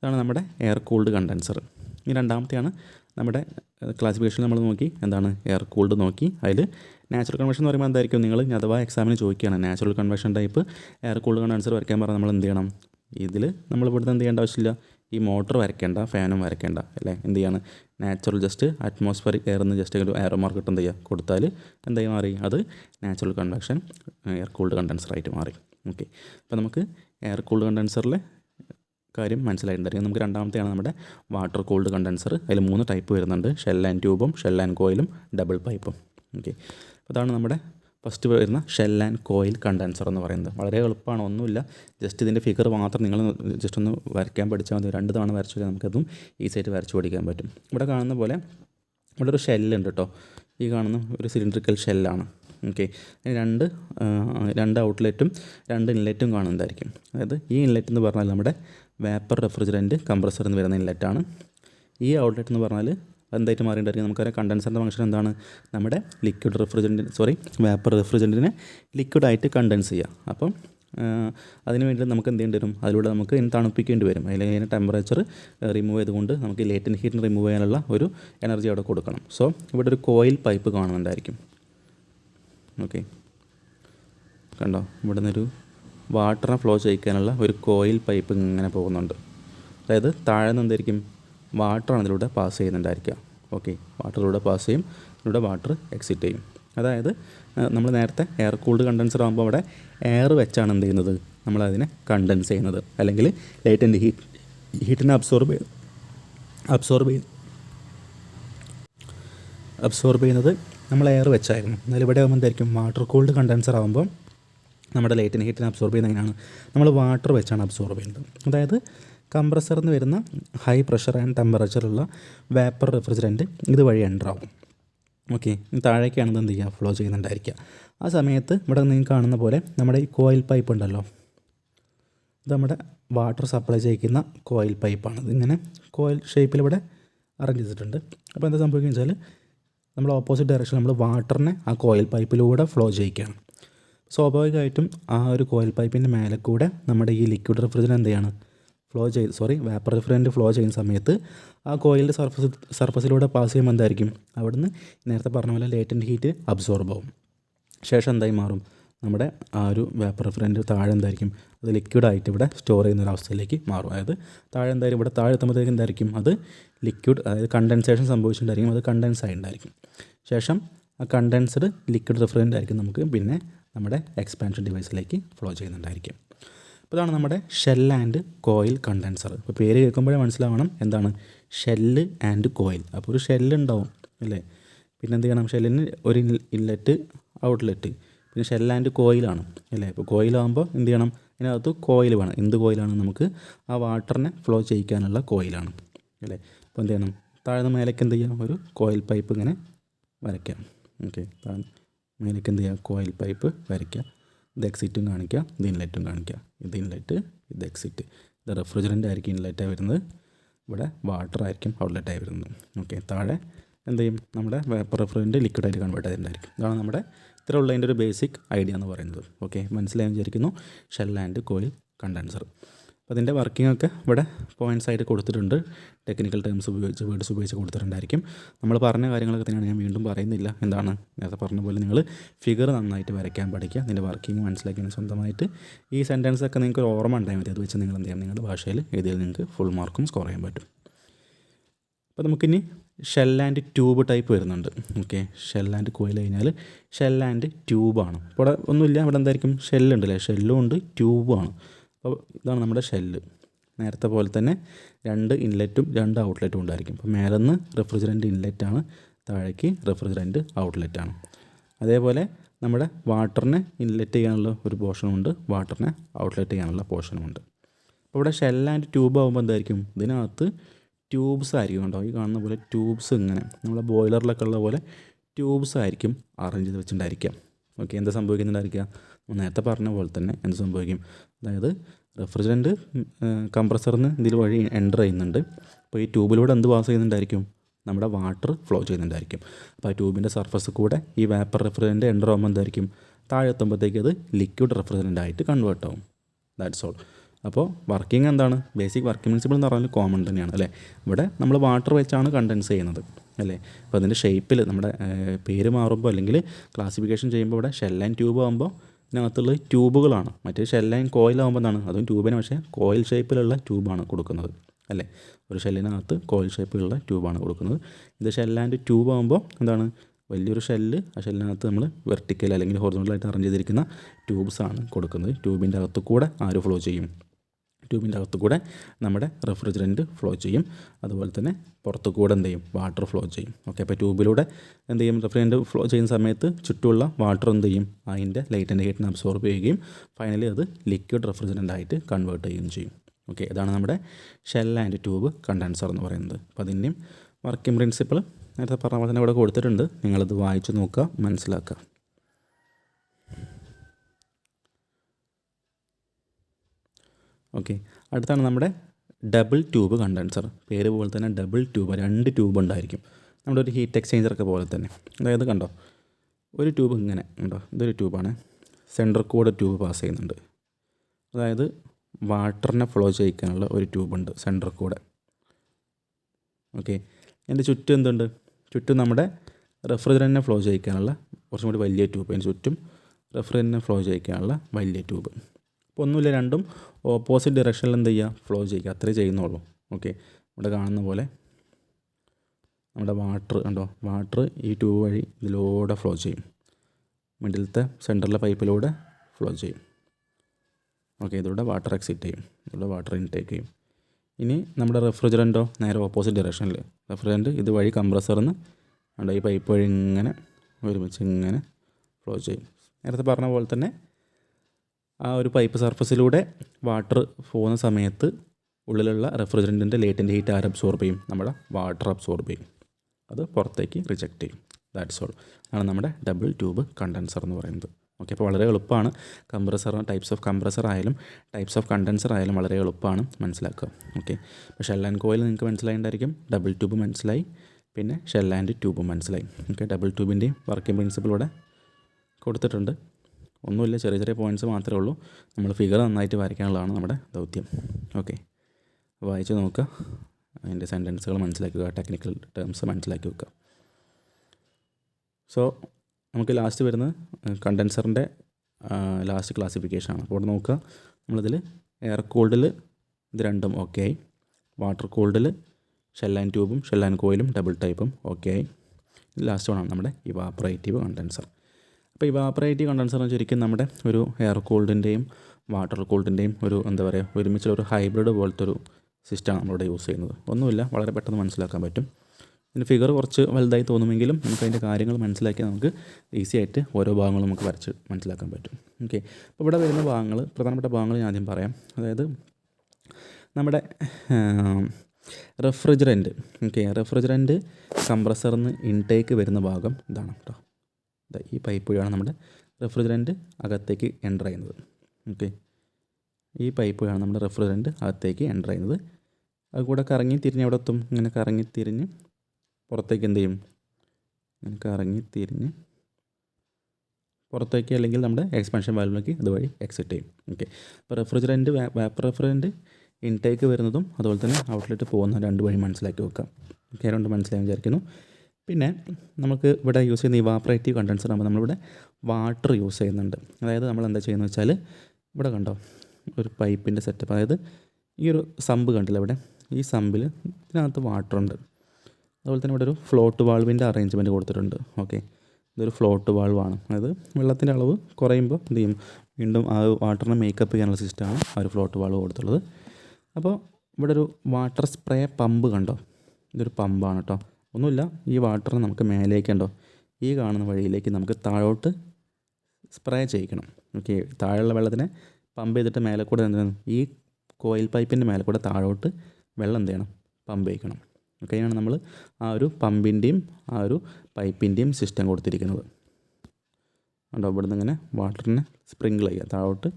ഇതാണ് നമ്മുടെ എയർ കൂൾഡ് കണ്ടൻസർ ഇനി രണ്ടാമത്തെയാണ് നമ്മുടെ ക്ലാസിഫിക്കേഷൻ നമ്മൾ നോക്കി. എന്താണ്? എയർ കൂൾഡ് നോക്കി. അതിൽ നാച്ചുറൽ കൺവെക്ഷൻ എന്ന് പറയുമ്പോൾ എന്തായിരിക്കും നിങ്ങൾ അഥവാ എക്സാമിന് ചോദിക്കുകയാണ്. Natural convection type air cooled condenser വരയ്ക്കാൻ പറഞ്ഞാൽ നമ്മൾ എന്ത് ചെയ്യണം? ഇതിൽ നമ്മൾ ഇവിടുന്ന് എന്ത് ചെയ്യേണ്ട ആവശ്യമില്ല. ഈ മോട്ടർ വരയ്ക്കേണ്ട ഫാനും വരയ്ക്കേണ്ട അല്ലേ? എന്ത് ചെയ്യാണ്? നാച്ചുറൽ ജസ്റ്റ് അറ്റ്മോസ്ഫിയർ എയർ എന്ന് ജസ്റ്റ് ഒരു എയറോ മാർക്ക് എന്ത് ചെയ്യുക? കൊടുത്താൽ എന്തായി മാറി? അത് natural convection air cooled condenser ആയിട്ട് മാറി. ഓക്കെ അപ്പോൾ നമുക്ക് എയർ കൂൾഡ് കണ്ടൻസറിൽ കാര്യം മനസ്സിലായിട്ടുണ്ടായിരിക്കും. നമുക്ക് രണ്ടാമത്തെയാണ് നമ്മുടെ വാട്ടർ കോൾഡ് കണ്ടൻസർ അതിൽ മൂന്ന് ടൈപ്പ് വരുന്നുണ്ട്. ഷെൽ ആൻഡ് ട്യൂബും ഷെൽ ആൻഡ് കോയിലും ഡബിൾ പൈപ്പും ഓക്കെ അതാണ് നമ്മുടെ ഫസ്റ്റ് വരുന്ന ഷെൽ ആൻഡ് കോയിൽ കണ്ടൻസർ എന്ന് പറയുന്നത്. വളരെ എളുപ്പമാണ് ഒന്നുമില്ല. ജസ്റ്റ് ഇതിന്റെ ഫിഗർ മാത്രം നിങ്ങൾ ജസ്റ്റ് ഒന്ന് വരയ്ക്കാൻ പഠിച്ചാൽ മതി. രണ്ട് തവണ വരച്ചു നമുക്കതും ഈസി ആയിട്ട് വരച്ചു പഠിക്കാൻ പറ്റും. ഇവിടെ കാണുന്ന പോലെ ഇവിടെ ഒരു ഷെല്ലുണ്ട് കേട്ടോ ഈ കാണുന്ന ഒരു സിലിണ്ടറിക്കൽ ഷെല്ലാണ് ഓക്കെ രണ്ട് രണ്ട് ഔട്ട്ലെറ്റും രണ്ട് ഇൻലെറ്റും കാണുന്നതായിരിക്കും. അതായത് ഈ ഇൻലെറ്റ് എന്ന് പറഞ്ഞാൽ നമ്മുടെ വേപ്പർ റെഫ്രിജറന്റ് കംപ്രസർ എന്ന് വരുന്ന ആണ്. ഈ ഔട്ട്ലെറ്റ് എന്ന് പറഞ്ഞാൽ എന്തായിട്ട് മാറിയിട്ടുണ്ടായിരിക്കും? നമുക്കറിയാം കണ്ടൻസറിന്റെ ഫംഗ്ഷൻ എന്താണ്? നമ്മുടെ ലിക്വിഡ് റെഫ്രിജറന്റ് സോറി വേപ്പർ റെഫ്രിജറന്റിനെ ലിക്വിഡായിട്ട് കണ്ടൻസ് ചെയ്യുക അപ്പം അതിന് വേണ്ടി നമുക്ക് എന്ത് ചെയ്യേണ്ടി വരും? അതിലൂടെ നമുക്ക് ഇനി തണുപ്പിക്കേണ്ടി വരും. അതിൽ അതിന്റെ ടെമ്പറേച്ചർ റിമൂവ് ചെയ്തുകൊണ്ട് നമുക്ക് ലേറ്റൻ ഹീറ്റിന് റിമൂവ് ചെയ്യാനുള്ള ഒരു എനർജി അവിടെ കൊടുക്കണം. സോ ഇവിടെ ഒരു കോയിൽ പൈപ്പ് കാണുന്നുണ്ടായിരിക്കും. ഓക്കെ കണ്ടോ? ഇവിടെ നിന്നൊരു വാട്ടറിനെ ഫ്ലോ ചെയ്യിക്കാനുള്ള ഒരു കോയിൽ പൈപ്പ് ഇങ്ങനെ പോകുന്നുണ്ട്. അതായത് താഴെ നിന്ന് എന്തായിരിക്കും? വാട്ടറാണ് ഇതിലൂടെ പാസ് ചെയ്യുന്നുണ്ടായിരിക്കുക. ഓക്കെ വാട്ടറിലൂടെ പാസ് ചെയ്യും. ഇതിലൂടെ വാട്ടർ എക്സിറ്റ് ചെയ്യും. അതായത് നമ്മൾ നേരത്തെ എയർ കൂൾഡ് കണ്ടൻസർ ആകുമ്പോൾ അവിടെ എയർ വെച്ചാണ് എന്ത് ചെയ്യുന്നത്? നമ്മളതിനെ കണ്ടൻസ് ചെയ്യുന്നത്. അല്ലെങ്കിൽ ലൈറ്റന്റ് ഹീറ്റ് ഹീറ്റിനെ അബ്സോർബ് അബ്സോർബ് ചെയ്ത് അബ്സോർബ് ചെയ്യുന്നത് നമ്മൾ എയർ വെച്ചായിരുന്നു. എന്നാൽ ഇവിടെ ആകുമ്പോൾ എന്തായിരിക്കും? വാട്ടർ കൂൾഡ് കണ്ടൻസർ ആകുമ്പോൾ നമ്മുടെ ലൈറ്റിന് ഹീറ്റിനെ അബ്സോർബ് ചെയ്യുന്നത് എങ്ങനെയാണ്? നമ്മൾ വാട്ടർ വെച്ചാണ് അബ്സോർബ് ചെയ്യുന്നത്. അതായത് കംപ്രസറിൽ നിന്ന് വരുന്ന ഹൈ പ്രഷർ ആൻഡ് ടെമ്പറേച്ചറുള്ള വേപ്പർ റെഫ്രിജറന്റ് ഇതുവഴി എന്റർ ആവും. ഓക്കെ താഴേക്കാണെന്ന് എന്ത് ചെയ്യുക? ഫ്ലോ ചെയ്യുന്നുണ്ടായിരിക്കുക. ആ സമയത്ത് ഇവിടെ നിങ്ങൾ കാണുന്ന പോലെ നമ്മുടെ ഈ കോയിൽ പൈപ്പ് ഉണ്ടല്ലോ. ഇത് നമ്മുടെ വാട്ടർ സപ്ലൈ ചെയ്യിക്കുന്ന കോയിൽ പൈപ്പാണ് ഇതിങ്ങനെ കോയിൽ ഷേപ്പിൽ ഇവിടെ അറേഞ്ച് ചെയ്തിട്ടുണ്ട്. അപ്പോൾ എന്താ സംഭവിക്കുന്നത് വെച്ചാൽ നമ്മൾ ഓപ്പോസിറ്റ് ഡയറക്ഷൻ നമ്മൾ വാട്ടറിനെ ആ കോയിൽ പൈപ്പിലൂടെ ഫ്ലോ ചെയ്യിക്കുകയാണ്. സ്വാഭാവികമായിട്ടും ആ ഒരു കോയിൽ പൈപ്പിന്റെ മേലെ കൂടെ നമ്മുടെ ഈ ലിക്വിഡ് റെഫ്രിജറന്റ് എന്ത് ചെയ്യാണ് ഫ്ലോ ചെയ്ത് സോറി വേപ്പർ റെഫ്രിജറന്റ് ഫ്ലോ ചെയ്യുന്ന സമയത്ത് ആ കോയിലിന്റെ സർഫസ് സർഫസിലൂടെ പാസ് ചെയ്യുമ്പോൾ എന്തായിരിക്കും? അവിടുന്ന് നേരത്തെ പറഞ്ഞ പോലെ ലേറ്റന്റ് ഹീറ്റ് അബ്സോർബ് ആവും. ശേഷം എന്തായി മാറും? നമ്മുടെ ആ ഒരു വേപ്പർ റെഫ്രിജറന്റ് താഴെ എന്തായിരിക്കും? അത് ലിക്വിഡായിട്ട് ഇവിടെ സ്റ്റോർ ചെയ്യുന്ന ഒരു അവസ്ഥയിലേക്ക് മാറും. അതായത് താഴെ എന്തായാലും ഇവിടെ താഴെ എത്തുമ്പോഴത്തേക്ക് എന്തായിരിക്കും? അത് ലിക്വിഡ് അതായത് കണ്ടൻസേഷൻ സംഭവിച്ചിട്ടുണ്ടായിരിക്കും. അത് കണ്ടൻസ് ആയിട്ടുണ്ടായിരിക്കും. ശേഷം ആ കണ്ടൻസ്ഡ് ലിക്വിഡ് റെഫ്രിജറന്റ് ആയിരിക്കും നമുക്ക് പിന്നെ നമ്മുടെ എക്സ്പാൻഷൻ ഡിവൈസിലേക്ക് ഫ്ലോ ചെയ്യുന്നുണ്ടായിരിക്കും. അപ്പോൾ ഇതാണ് നമ്മുടെ ഷെൽ ആൻഡ് കോയിൽ കണ്ടൻസർ ഇപ്പോൾ പേര് കേൾക്കുമ്പോഴേ മനസ്സിലാവണം എന്താണ് ഷെല്ല് ആൻഡ് കോയിൽ അപ്പോൾ ഒരു ഷെല്ല് ഉണ്ടാവും അല്ലേ? പിന്നെ എന്ത് ചെയ്യണം? ഷെല്ലിന് ഒരു ഇൻലെറ്റ് ഔട്ട്ലെറ്റ് പിന്നെ ഷെൽ ആൻഡ് കോയിലാണ് അല്ലേ? ഇപ്പോൾ കോയിലാകുമ്പോൾ എന്ത് ചെയ്യണം? അതിനകത്ത് കോയിൽ വേണം. എന്ത് കോയിലാണ് നമുക്ക് ആ വാട്ടറിനെ ഫ്ലോ ചെയ്യിക്കാനുള്ള കോയിലാണ് അല്ലേ? അപ്പോൾ എന്ത് ചെയ്യണം? താഴ്ന്ന മേലേക്ക് എന്ത് ചെയ്യാം? ഒരു കോയിൽ പൈപ്പ് ഇങ്ങനെ വരയ്ക്കാം. ഓക്കെ താഴ്ന്ന മേലേക്ക് എന്ത് ചെയ്യുക കോയിൽ പൈപ്പ് വരയ്ക്കുക ഇത് എക്സിറ്റും കാണിക്കുക ഇത് ഇൻലെറ്റും കാണിക്കുക ഇത് ഇൻലെറ്റ് ഇത് എക്സിറ്റ് ഇത് റെഫ്രിജറന്റ് ആയിരിക്കും ഇൻലെറ്റായി വരുന്നത്. ഇവിടെ വാട്ടർ ആയിരിക്കും ഔട്ട്ലെറ്റായി വരുന്നത്. ഓക്കെ താഴെ എന്ത് ചെയ്യും നമ്മുടെ വേപ്പർ റെഫ്രിജറന്റ് ലിക്വിഡായിട്ട് കൺവേർട്ട് ചെയ്തിട്ടുണ്ടായിരിക്കും ഇതാണ് നമ്മുടെ ഇത്ര ഉള്ളതിന്റെ ഒരു ബേസിക് ഐഡിയ എന്ന് പറയുന്നത്. ഓക്കെ മനസ്സിലായി വിചാരിക്കുന്നു. ഷെൽ ആൻഡ് കോയിൽ കണ്ടൻസർ അപ്പോൾ അതിന്റെ വർക്കിംഗ് ഒക്കെ ഇവിടെ പോയിന്റ്സ് ആയിട്ട് കൊടുത്തിട്ടുണ്ട്. ടെക്നിക്കൽ ടേംസ് ഉപയോഗിച്ച് വേർഡ്സ് ഉപയോഗിച്ച് കൊടുത്തിട്ടുണ്ടായിരിക്കും. നമ്മൾ പറഞ്ഞ കാര്യങ്ങളൊക്കെ തന്നെയാണ് ഞാൻ വീണ്ടും പറയുന്നില്ല എന്താണ് നേരത്തെ പറഞ്ഞ പോലെ നിങ്ങൾ ഫിഗർ നന്നായിട്ട് വരയ്ക്കാൻ പഠിക്കുക അതിന്റെ വർക്കിംഗ് മനസ്സിലാക്കി സ്വന്തമായിട്ട് ഈ സെന്റൻസ് ഒക്കെ നിങ്ങൾക്ക് ഒരു ഓർമ്മ ഉണ്ടായാൽ മതി. അത് വെച്ച് നിങ്ങൾ എന്ത് ചെയ്യാം നിങ്ങളുടെ ഭാഷയിൽ എഴുതിയാൽ നിങ്ങൾക്ക് ഫുൾ മാർക്കും സ്കോർ ചെയ്യാൻ പറ്റും. അപ്പോൾ നമുക്കിനി ഷെൽ ആൻഡ് ട്യൂബ് ടൈപ്പ് വരുന്നുണ്ട്. ഓക്കെ ഷെൽ ആൻഡ് കോയിൽ കഴിഞ്ഞാൽ ഷെൽ ആൻഡ് ട്യൂബാണ് ഇവിടെ ഒന്നുമില്ല. ഇവിടെ എന്തായിരിക്കും? ഷെല്ലുണ്ട് അല്ലേ ഷെല്ലും ഉണ്ട് ട്യൂബുമാണ് അപ്പോൾ ഇതാണ് നമ്മുടെ ഷെല്ല് നേരത്തെ പോലെ തന്നെ രണ്ട് ഇൻലെറ്റും രണ്ട് ഔട്ട്ലെറ്റും ഉണ്ടായിരിക്കും. അപ്പോൾ മേലെന്ന് റെഫ്രിജറന്റ് ഇൻലെറ്റാണ് താഴേക്ക് റെഫ്രിജറന്റ് ഔട്ട്ലെറ്റാണ് അതേപോലെ നമ്മുടെ വാട്ടറിനെ ഇൻലെറ്റ് ചെയ്യാനുള്ള ഒരു പോർഷനുമുണ്ട് വാട്ടറിനെ ഔട്ട്ലെറ്റ് ചെയ്യാനുള്ള പോർഷനുമുണ്ട് അപ്പോൾ ഇവിടെ ഷെൽ ആൻഡ് ട്യൂബ് ആകുമ്പോൾ എന്തായിരിക്കും? ഇതിനകത്ത് ട്യൂബ്സ് ആയിരിക്കും കേട്ടോ ഈ കാണുന്ന പോലെ ട്യൂബ്സ് ഇങ്ങനെ. നമ്മുടെ ബോയിലറിലൊക്കെ ഉള്ള പോലെ ട്യൂബ്സ് ആയിരിക്കും അറേഞ്ച് ചെയ്ത് വെച്ചിട്ടുണ്ടായിരിക്കുക ഓക്കെ എന്താ സംഭവിക്കുന്നുണ്ടായിരിക്കുക? നേരത്തെ പറഞ്ഞ പോലെ തന്നെ എന്ത് സംഭവിക്കും? അതായത് റെഫ്രിജറന്റ് കംപ്രസറിൽ നിന്ന് ഇതിൽ വഴി എന്റർ ചെയ്യുന്നുണ്ട്. അപ്പോൾ ഈ ട്യൂബിലൂടെ എന്ത് പാസ് ചെയ്യുന്നുണ്ടായിരിക്കും? നമ്മുടെ വാട്ടർ ഫ്ലോ ചെയ്യുന്നുണ്ടായിരിക്കും. അപ്പോൾ ആ ട്യൂബിന്റെ സർഫസ് കൂടെ ഈ വേപ്പർ റെഫ്രിജറന്റ് എന്റർ ആകുമ്പോൾ എന്തായിരിക്കും? താഴെ എത്തുമ്പോഴത്തേക്ക് അത് ലിക്വിഡ് റെഫ്രിജറന്റ് ആയിട്ട് കൺവേർട്ട് ആവും. ദാറ്റ്സ് ഓൾ അപ്പോൾ വർക്കിംഗ് എന്താണ്? ബേസിക് വർക്കിംഗ് പ്രിൻസിപ്പിൾ എന്ന് പറഞ്ഞാൽ കോമൺ തന്നെയാണ് അല്ലേ? ഇവിടെ നമ്മൾ വാട്ടർ വെച്ചാണ് കണ്ടൻസ് ചെയ്യുന്നത് അല്ലേ? അപ്പോൾ അതിന്റെ ഷേപ്പിൽ നമ്മുടെ പേര് മാറുമ്പോൾ അല്ലെങ്കിൽ ക്ലാസിഫിക്കേഷൻ ചെയ്യുമ്പോൾ ഇവിടെ ഷെൽ ആൻഡ് ട്യൂബ് ആകുമ്പോൾ ഇതിനകത്തുള്ളത് ട്യൂബുകളാണ്. മറ്റേ ഷെല്ലൈൻ കോയിലാകുമ്പോഴാണ് അതും ട്യൂബിന് പക്ഷേ കോയിൽ ഷേപ്പിലുള്ള ട്യൂബാണ് കൊടുക്കുന്നത്. അല്ലേ? ഒരു ഷെല്ലിനകത്ത് കോയിൽ ഷേപ്പിലുള്ള ട്യൂബാണ് കൊടുക്കുന്നത്. ഇത് ഷെല്ലാന്റെ ട്യൂബാകുമ്പോൾ എന്താണ്? വലിയൊരു ഷെല്ല് ആ ഷെല്ലിനകത്ത് നമ്മൾ വെർട്ടിക്കൽ അല്ലെങ്കിൽ ഹൊറിസോണ്ടലായിട്ട് അറേഞ്ച് ചെയ്തിരിക്കുന്ന ട്യൂബ്സാണ് കൊടുക്കുന്നത്. ട്യൂബിന്റെ അകത്ത് കൂടെ ആര് ഫ്ലോ ചെയ്യും? ട്യൂബിന്റെ അകത്തു കൂടെ നമ്മുടെ റെഫ്രിജറന്റ് ഫ്ലോ ചെയ്യും. അതുപോലെ തന്നെ പുറത്തു കൂടെ എന്ത് ചെയ്യും? വാട്ടർ ഫ്ലോ ചെയ്യും. ഓക്കെ അപ്പോൾ ട്യൂബിലൂടെ എന്ത് ചെയ്യും? റെഫ്രിജറന്റ് ഫ്ലോ ചെയ്യുന്ന സമയത്ത് ചുറ്റുമുള്ള വാട്ടർ എന്ത് ചെയ്യും? അതിന്റെ ലൈറ്റിന്റെ ഹീറ്റിനെ അബ്സോർബ് ചെയ്യുകയും ഫൈനലി അത് ലിക്വിഡ് റെഫ്രിജറന്റ് ആയിട്ട് കൺവേർട്ട് ചെയ്യുകയും ചെയ്യും. ഓക്കെ ഇതാണ് നമ്മുടെ ഷെൽ ആൻഡ് ട്യൂബ് കണ്ടൻസർ എന്ന് പറയുന്നത്. അപ്പോൾ അതിന്റെയും വർക്കിംഗ് പ്രിൻസിപ്പിൾ നേരത്തെ പറഞ്ഞ പോലെ തന്നെ ഇവിടെ കൊടുത്തിട്ടുണ്ട്. നിങ്ങളത് വായിച്ച് നോക്കുക മനസ്സിലാക്കുക. ഓക്കെ. അടുത്താണ് നമ്മുടെ ഡബിൾ ട്യൂബ് കണ്ടൻസർ പേര് പോലെ തന്നെ ഡബിൾ ട്യൂബ് രണ്ട് ട്യൂബ് ഉണ്ടായിരിക്കും. നമ്മുടെ ഒരു ഹീറ്റ് എക്സ്ചേഞ്ചറൊക്കെ പോലെ തന്നെ. അതായത് കണ്ടോ ഒരു ട്യൂബ് ഇങ്ങനെ ഉണ്ടോ ഇതൊരു ട്യൂബാണ് സെന്റർ കൂടെ ട്യൂബ് പാസ് ചെയ്യുന്നുണ്ട്. അതായത് വാട്ടറിനെ ഫ്ലോ ചെയ്യിക്കാനുള്ള ഒരു ട്യൂബുണ്ട് സെന്റർ കൂടെ ഓക്കെ. അതിന്റെ ചുറ്റും എന്തുണ്ട്? ചുറ്റും നമ്മുടെ റെഫ്രിജറന്റിനെ ഫ്ലോ ചെയ്യിക്കാനുള്ള കുറച്ചും കൂടി വലിയ ട്യൂബ് അതിന് ചുറ്റും റെഫ്രിജറന്റിനെ ഫ്ലോ ചെയ്യിക്കാനുള്ള വലിയ ട്യൂബ് ഒന്നുമില്ല രണ്ടും ഓപ്പോസിറ്റ് ഡയറക്ഷനിൽ എന്ത് ചെയ്യുക? ഫ്ലോ ചെയ്യുക. അത്രേ ചെയ്യുന്നുള്ളൂ. ഓക്കെ ഇവിടെ കാണുന്ന പോലെ നമ്മുടെ വാട്ടർ കണ്ടോ? വാട്ടർ ഈ ട്യൂബ് വഴി ഇതിലൂടെ ഫ്ലോ ചെയ്യും. മിഡിലത്തെ സെന്ററിലെ പൈപ്പിലൂടെ ഫ്ലോ ചെയ്യും. ഓക്കെ ഇതിലൂടെ വാട്ടർ എക്സിറ്റ് ചെയ്യും. ഇതിലൂടെ വാട്ടർ ഇൻടേക്ക് ചെയ്യും. ഇനി നമ്മുടെ റെഫ്രിജറന്റോ നേരെ ഓപ്പോസിറ്റ് ഡയറക്ഷനിൽ റെഫ്രിജറന്റ് ഇത് വഴി കംപ്രസറിൽ നിന്ന് ഉണ്ട് ഈ പൈപ്പ് വഴി ഇങ്ങനെ ഒരുമിച്ച് ഇങ്ങനെ ഫ്ലോ ചെയ്യും. നേരത്തെ പറഞ്ഞ പോലെ തന്നെ ആ ഒരു പൈപ്പ് സർഫസിലൂടെ വാട്ടർ പോകുന്ന സമയത്ത് ഉള്ളിലുള്ള റെഫ്രിജറന്റിന്റെ ലേറ്റന്റ് ഹീറ്റ് ആര് അബ്സോർബ് ചെയ്യും? നമ്മുടെ വാട്ടർ അബ്സോർബ് ചെയ്യും. അത് പുറത്തേക്ക് റിജക്റ്റ് ചെയ്യും. ദാറ്റ്സ് ഓൾ ആണ് നമ്മുടെ ഡബിൾ ട്യൂബ് കണ്ടൻസർ എന്ന് പറയുന്നത്. ഓക്കെ അപ്പോൾ വളരെ എളുപ്പമാണ്. കംപ്രസർ ടൈപ്സ് ഓഫ് കംപ്രസർ ആയാലും ടൈപ്സ് ഓഫ് കണ്ടൻസർ ആയാലും വളരെ എളുപ്പമാണ് മനസ്സിലാക്കുക. ഓക്കെ അപ്പോൾ ഷെൽ ആൻഡ് കോയിൽ നിങ്ങൾക്ക് മനസ്സിലായിട്ടുണ്ടായിരിക്കും ഡബിൾ ട്യൂബ് മനസ്സിലായി. പിന്നെ ഷെൽ ആൻഡ് ട്യൂബ് മനസ്സിലായി. ഓക്കെ ഡബിൾ ട്യൂബിന്റെയും വർക്കിംഗ് പ്രിൻസിപ്പിൾ ഇവിടെ കൊടുത്തിട്ടുണ്ട്. ഒന്നുമില്ല ചെറിയ ചെറിയ പോയിന്റ്സ് മാത്രമേ ഉള്ളൂ. നമ്മൾ ഫിഗർ നന്നായിട്ട് വരയ്ക്കാനുള്ളതാണ് നമ്മുടെ ദൗത്യം. ഓക്കെ വായിച്ച് നോക്കുക അതിന്റെ സെന്റൻസുകൾ മനസ്സിലാക്കുക ടെക്നിക്കൽ ടേംസ് മനസ്സിലാക്കി വെക്കുക. സോ നമുക്ക് ലാസ്റ്റ് വരുന്നത് കണ്ടൻസറിന്റെ ലാസ്റ്റ് ക്ലാസിഫിക്കേഷൻ ആണ്. അപ്പോൾ നോക്കുക നമ്മളിതിൽ എയർ കൂൾഡിൽ ഇത് രണ്ടും ഓക്കെ ആയി വാട്ടർ കൂൾഡിൽ ഷെല്ലാൻ ട്യൂബും ഷെല്ലാൻ കോയിലും ഡബിൾ ടൈപ്പും ഓക്കെ ആയി ലാസ്റ്റ് വണ്ണാണ് നമ്മുടെ ഇവാപ്പറേറ്റീവ് കണ്ടൻസർ അപ്പോൾ ഇവാപ്പറേറ്റീവ് കണ്ടൻസർ എന്ന് ശരിക്കും നമ്മുടെ ഒരു എയർ കൂൾഡിന്റെയും വാട്ടർ കൂൾഡിന്റെയും ഒരു എന്താ പറയുക ഒരുമിച്ചുള്ള ഒരു ഹൈബ്രിഡ് പോലത്തെ ഒരു സിസ്റ്റമാണ് നമ്മളിവിടെ യൂസ് ചെയ്യുന്നത്. ഒന്നുമില്ല വളരെ പെട്ടെന്ന് മനസ്സിലാക്കാൻ പറ്റും. ഇതിന്റെ ഫിഗർ കുറച്ച് വലുതായി തോന്നുമെങ്കിലും നമുക്ക് അതിന്റെ കാര്യങ്ങൾ മനസ്സിലാക്കി നമുക്ക് ഈസി ആയിട്ട് ഓരോ ഭാഗങ്ങളും നമുക്ക് വരച്ച് മനസ്സിലാക്കാൻ പറ്റും. ഓക്കെ അപ്പോൾ ഇവിടെ വരുന്ന ഭാഗങ്ങൾ പ്രധാനപ്പെട്ട ഭാഗങ്ങൾ ഞാൻ ആദ്യം പറയാം. അതായത് നമ്മുടെ റെഫ്രിജറന്റ് ഓക്കെ റെഫ്രിജറന്റ് കംപ്രസറിന്ന് ഇൻടേക്ക് വരുന്ന ഭാഗം ഇതാണ് കേട്ടോ. ഈ പൈപ്പ് വഴിയാണ് നമ്മുടെ റെഫ്രിജറന്റ് അകത്തേക്ക് എന്റർ ചെയ്യുന്നത്. ഓക്കെ ഈ പൈപ്പ് വഴിയാണ് നമ്മുടെ റെഫ്രിജറന്റ് അകത്തേക്ക് എന്റർ ചെയ്യുന്നത്. അത് കൂടെ കറങ്ങി തിരിഞ്ഞ് എവിടെ എത്തും? ഇങ്ങനെ കറങ്ങി തിരിഞ്ഞ് പുറത്തേക്ക് എന്ത് ചെയ്യും? ഇങ്ങനെ കറങ്ങി തിരിഞ്ഞ് പുറത്തേക്ക് അല്ലെങ്കിൽ നമ്മുടെ എക്സ്പാൻഷൻ വാൽവിലേക്ക് അതുവഴി എക്സിറ്റ് ചെയ്യും. ഓക്കെ അപ്പോൾ റെഫ്രിജറന്റ് വാപ്പർ റെഫ്രിജറന്റ് ഇൻടേക്ക് വരുന്നതും അതുപോലെ തന്നെ ഔട്ട്ലെറ്റ് പോകുന്ന രണ്ട് വഴി മനസ്സിലാക്കി വെക്കാം. ഓക്കെ രണ്ട് മനസ്സിലായി വിചാരിക്കുന്നു. പിന്നെ നമുക്ക് ഇവിടെ യൂസ് ചെയ്യുന്ന ഇവാപ്രേറ്റീവ് കണ്ടൻസർ ആകുമ്പോൾ നമ്മളിവിടെ വാട്ടർ യൂസ് ചെയ്യുന്നുണ്ട്. അതായത് നമ്മൾ എന്താ ചെയ്യുന്നത് വെച്ചാൽ ഇവിടെ കണ്ടോ? ഒരു പൈപ്പിന്റെ സെറ്റപ്പ് അതായത് ഈ ഒരു സമ്പ് കണ്ടില്ല ഇവിടെ? ഈ സമ്പിൽ ഇതിനകത്ത് വാട്ടർ ഉണ്ട്. അതുപോലെ തന്നെ ഇവിടെ ഒരു ഫ്ലോട്ട് വാൾവിന്റെ അറേഞ്ച്മെന്റ് കൊടുത്തിട്ടുണ്ട്. ഓക്കെ ഇതൊരു ഫ്ലോട്ട് വാൾവാണ് അതായത് വെള്ളത്തിന്റെ അളവ് കുറയുമ്പോൾ എന്ത് ചെയ്യും? വീണ്ടും ആ വാട്ടറിനെ മേക്കപ്പ് ചെയ്യാനുള്ള സിസ്റ്റമാണ് ആ ഒരു ഫ്ലോട്ട് വാൾവ് കൊടുത്തുള്ളത് അപ്പോൾ ഇവിടെ ഒരു വാട്ടർ സ്പ്രേ പമ്പ് കണ്ടോ? ഇതൊരു പമ്പാണ് കേട്ടോ ഒന്നുമില്ല ഈ വാട്ടർ നമുക്ക് മേലേക്ക് കണ്ടോ ഈ കാണുന്ന വഴിയിലേക്ക് നമുക്ക് താഴോട്ട് സ്പ്രേ ചെയ്യിക്കണം. ഓക്കെ താഴെയുള്ള വെള്ളത്തിനെ പമ്പ് ചെയ്തിട്ട് മേലെ കൂടെ എന്ത്? ഈ കോയിൽ പൈപ്പിന്റെ മേലെ കൂടെ താഴോട്ട് വെള്ളം എന്ത് ചെയ്യണം? പമ്പ് ചെയ്യിക്കണം. ഓക്കെ ആണ് നമ്മൾ ആ ഒരു പമ്പിന്റെയും ആ ഒരു പൈപ്പിന്റെയും സിസ്റ്റം കൊടുത്തിരിക്കുന്നത്. ഉണ്ടോ ഇവിടുന്ന് ഇങ്ങനെ വാട്ടറിനെ സ്പ്രിങ്കിൾ ചെയ്യുക. താഴോട്ട്